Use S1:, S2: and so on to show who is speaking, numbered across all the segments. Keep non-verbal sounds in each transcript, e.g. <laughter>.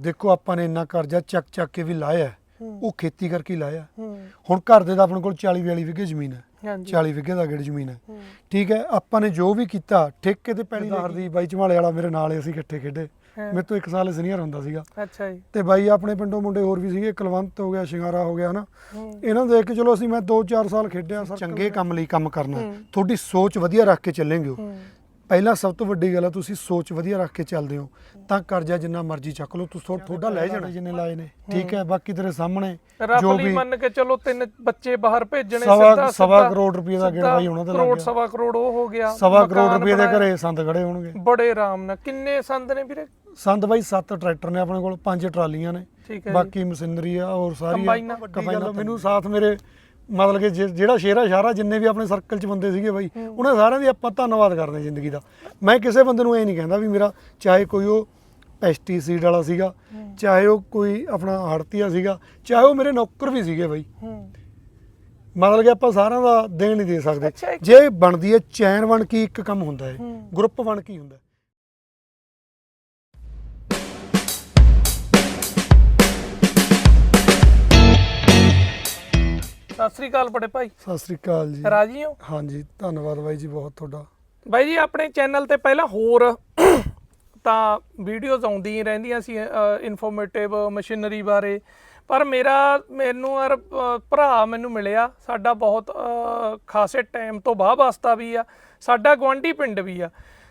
S1: ਦੇਖੋ ਆਪਾਂ ਨੇ ਇੰਨਾ ਕਰਜ਼ਾ ਚੱਕ ਚੱਕ ਕੇ ਵੀ ਲਾਇਆ। ਉਹ ਖੇਤੀ ਕਰਕੇ ਹੀ ਲਾਇਆ। ਹੁਣ ਘਰ ਦੇ ਦਾ ਆਪਣੇ ਕੋਲ 40 42 ਵਿਗੇ ਜ਼ਮੀਨ ਹੈ।
S2: ਹਾਂਜੀ।
S1: 40 ਵਿਗੇ ਦਾ ਗੇੜ ਜ਼ਮੀਨ ਹੈ। ਠੀਕ ਹੈ ਆਪਾਂ ਨੇ ਜੋ ਵੀ ਕੀਤਾ ਠੇਕੇ ਤੇ ਪੈਣੀ ਦਾ ਹਰਦੀਪ ਬਾਈ ਝਮਾਲੇ ਵਾਲਾ ਮੇਰੇ ਨਾਲ ਅਸੀਂ ਇਕੱਠੇ ਖੇਡੇ। ਮੇਰੇ ਤੋਂ ਇੱਕ ਸਾਲ ਸੀਨੀਅਰ ਹੁੰਦਾ ਸੀਗਾ।
S2: ਅੱਛਾ ਜੀ।
S1: ਤੇ ਬਾਈ ਆਪਣੇ ਪਿੰਡੋਂ ਮੁੰਡੇ ਹੋਰ ਵੀ ਸੀਗੇ ਕੁਲਵੰਤ ਹੋ ਗਿਆ ਸ਼ਿੰਗਾਰਾ ਹੋ ਗਿਆ ਹਨਾ। ਇਹਨਾਂ ਨੂੰ ਦੇਖ ਕੇ ਚਲੋ ਅਸੀਂ ਮੈਂ 2-4 ਸਾਲ ਖੇਡਿਆ ਸਰ ਚੰਗੇ ਕੰਮ ਲਈ ਕੰਮ ਕਰਨਾ। ਤੁਹਾਡੀ ਸੋਚ ਵਧੀਆ ਰੱਖ ਕੇ ਹੂੰ। ਪਹਿਲਾਂ ਸਭ ਤੋਂ ਵੱਡੀ ਗੱਲ ਆ ਤੁਸੀਂ ਸੋਚ ਵਧੀਆ ਰੱਖ ਕੇ ਚੱਲਦੇ ਹੋ। ਤਾਂ ਕਰਜ਼ਾ ਜਿੰਨਾ ਮਰਜ਼ੀ ਚੱਕ ਲਓ ਤੁਸੀਂ ਤੁਹਾਡਾ ਲੈ ਜਾਣਾ। ਜਿੰਨੇ ਲਾਏ ਨੇ। ਠੀਕ ਹੈ ਬਾਕੀ ਤੇਰੇ ਸਾਹਮਣੇ ਜੋ ਵੀ
S2: ਮੰਨ ਕੇ ਚਲੋ ਤਿੰਨ ਬੱਚੇ ਬਾਹਰ ਭੇਜਣੇ
S1: ਸਵਾ-
S2: ਸਿੱਧਾ-
S1: ਸਵਾ ਕਰੋੜ ਰੁਪਏ ਦਾ ਗੇੜਾ ਬਾਈ ਉਹਨਾਂ ਦਾ ਲੱਗ
S2: ਕਰੋੜ। ਸਵਾ ਕਰੋੜ ਉਹ ਹੋ ਗਿਆ।
S1: ਸਵਾ ਕਰੋੜ ਰੁਪਏ ਦੇ। ਘਰੇ ਸੰਦ ਖੜੇ ਹੋਣਗੇ।
S2: ਬੜੇ ਆਰਾਮ ਨਾਲ। ਕਿੰਨੇ ਸੰਦ ਨੇ ਵੀਰੇ?
S1: ਸੰਦ ਬਾਈ 7 ਟਰੈਕਟਰ ਨੇ ਆਪਣੇ ਕੋਲ 5 ਟਰਾਲੀਆਂ ਨੇ।
S2: ਠੀਕ ਹੈ ਜੀ।
S1: ਬਾਕੀ ਮਸ਼ੀਨਰੀ ਆ ਹੋਰ ਸਾਰੀ
S2: ਕੰਬਾਈਨਾਂ।
S1: ਕੰਬਾਈਨਾਂ ਮੈਨੂੰ ਸਾਥ ਮੇਰੇ ਮਤਲਬ ਕਿ ਜਿ- ਜਿਹੜਾ ਸ਼ੇਰਾ ਸ਼ਾਰਾ ਜਿੰਨੇ ਵੀ ਆਪਣੇ ਸਰਕਲ 'ਚ ਬੰਦੇ ਸੀਗੇ ਬਾਈ ਉਹਨਾਂ ਸਾਰਿਆਂ ਦੀ ਆਪਾਂ ਧੰਨਵਾਦ ਕਰਦੇ ਜ਼ਿੰਦਗੀ ਦਾ। ਮੈਂ ਕਿਸੇ ਬੰਦੇ ਨੂੰ ਇਹ ਨਹੀਂ ਕਹਿੰਦਾ ਵੀ ਮੇਰਾ ਚਾਹੇ ਕੋਈ ਉਹ ਪੈਸਟੀਸਾਈਡ ਵਾਲਾ ਸੀਗਾ ਚਾਹੇ ਉਹ ਕੋਈ ਆਪਣਾ ਹੜਤੀਆ ਸੀਗਾ ਚਾਹੇ ਉਹ ਮੇਰੇ ਨੌਕਰ ਵੀ ਸੀਗੇ ਬਾਈ।
S2: ਹੂੰ।
S1: ਮਤਲਬ ਕਿ ਆਪਾਂ ਸਾਰਿਆਂ ਦਾ ਦੇਣ ਨਹੀਂ ਦੇ ਸਕਦੇ।
S2: ਇੱਕ-
S1: ਜੇ ਬਣਦੀ ਹੈ ਚੈਨ ਬਣ ਕੇ ਇੱਕ ਕੰਮ ਹੁੰਦਾ ਹੈ
S2: ਹੂੰ।
S1: ਗਰੁੱਪ ਬਣ ਕੇ ਹੀ ਹੁੰਦਾ ਹੈ।
S2: ਸਤਿ ਸ੍ਰੀ ਅਕਾਲ ਬੜੇ ਭਾਈ।
S1: ਸਤਿ ਸ੍ਰੀ ਅਕਾਲ ਜੀ।
S2: ਰਾਜੀ ਹੋ?
S1: ਹਾਂਜੀ ਧੰਨਵਾਦ ਬਾਈ ਜੀ ਬਹੁਤ ਤੁਹਾਡਾ।
S2: ਬਾਈ ਜੀ ਆਪਣੇ ਚੈਨਲ ਤੇ ਪਹਿਲਾਂ ਹੋਰ ਤਾਂ ਵੀਡੀਓਜ਼ ਆਉਂਦੀਆਂ ਰਹਿੰਦੀਆਂ ਸੀ ਇਨਫੋਰਮੇਟਿਵ ਮਸ਼ੀਨਰੀ ਬਾਰੇ। ਪਰ ਮੇਰਾ ਮੈਨੂੰ ਅ, ਭਰਾ ਮੈਨੂੰ ਮਿਲਿਆ। ਸਾਡਾ ਬਹੁਤ ਖਾਸੇ ਟਾਈਮ ਤੋਂ ਬਾਅਦ ਵਾਸਤਾ ਵੀ ਆ। ਸਾਡਾ ਗਵਾਂਢੀ ਪਿੰਡ ਵੀ ਆ।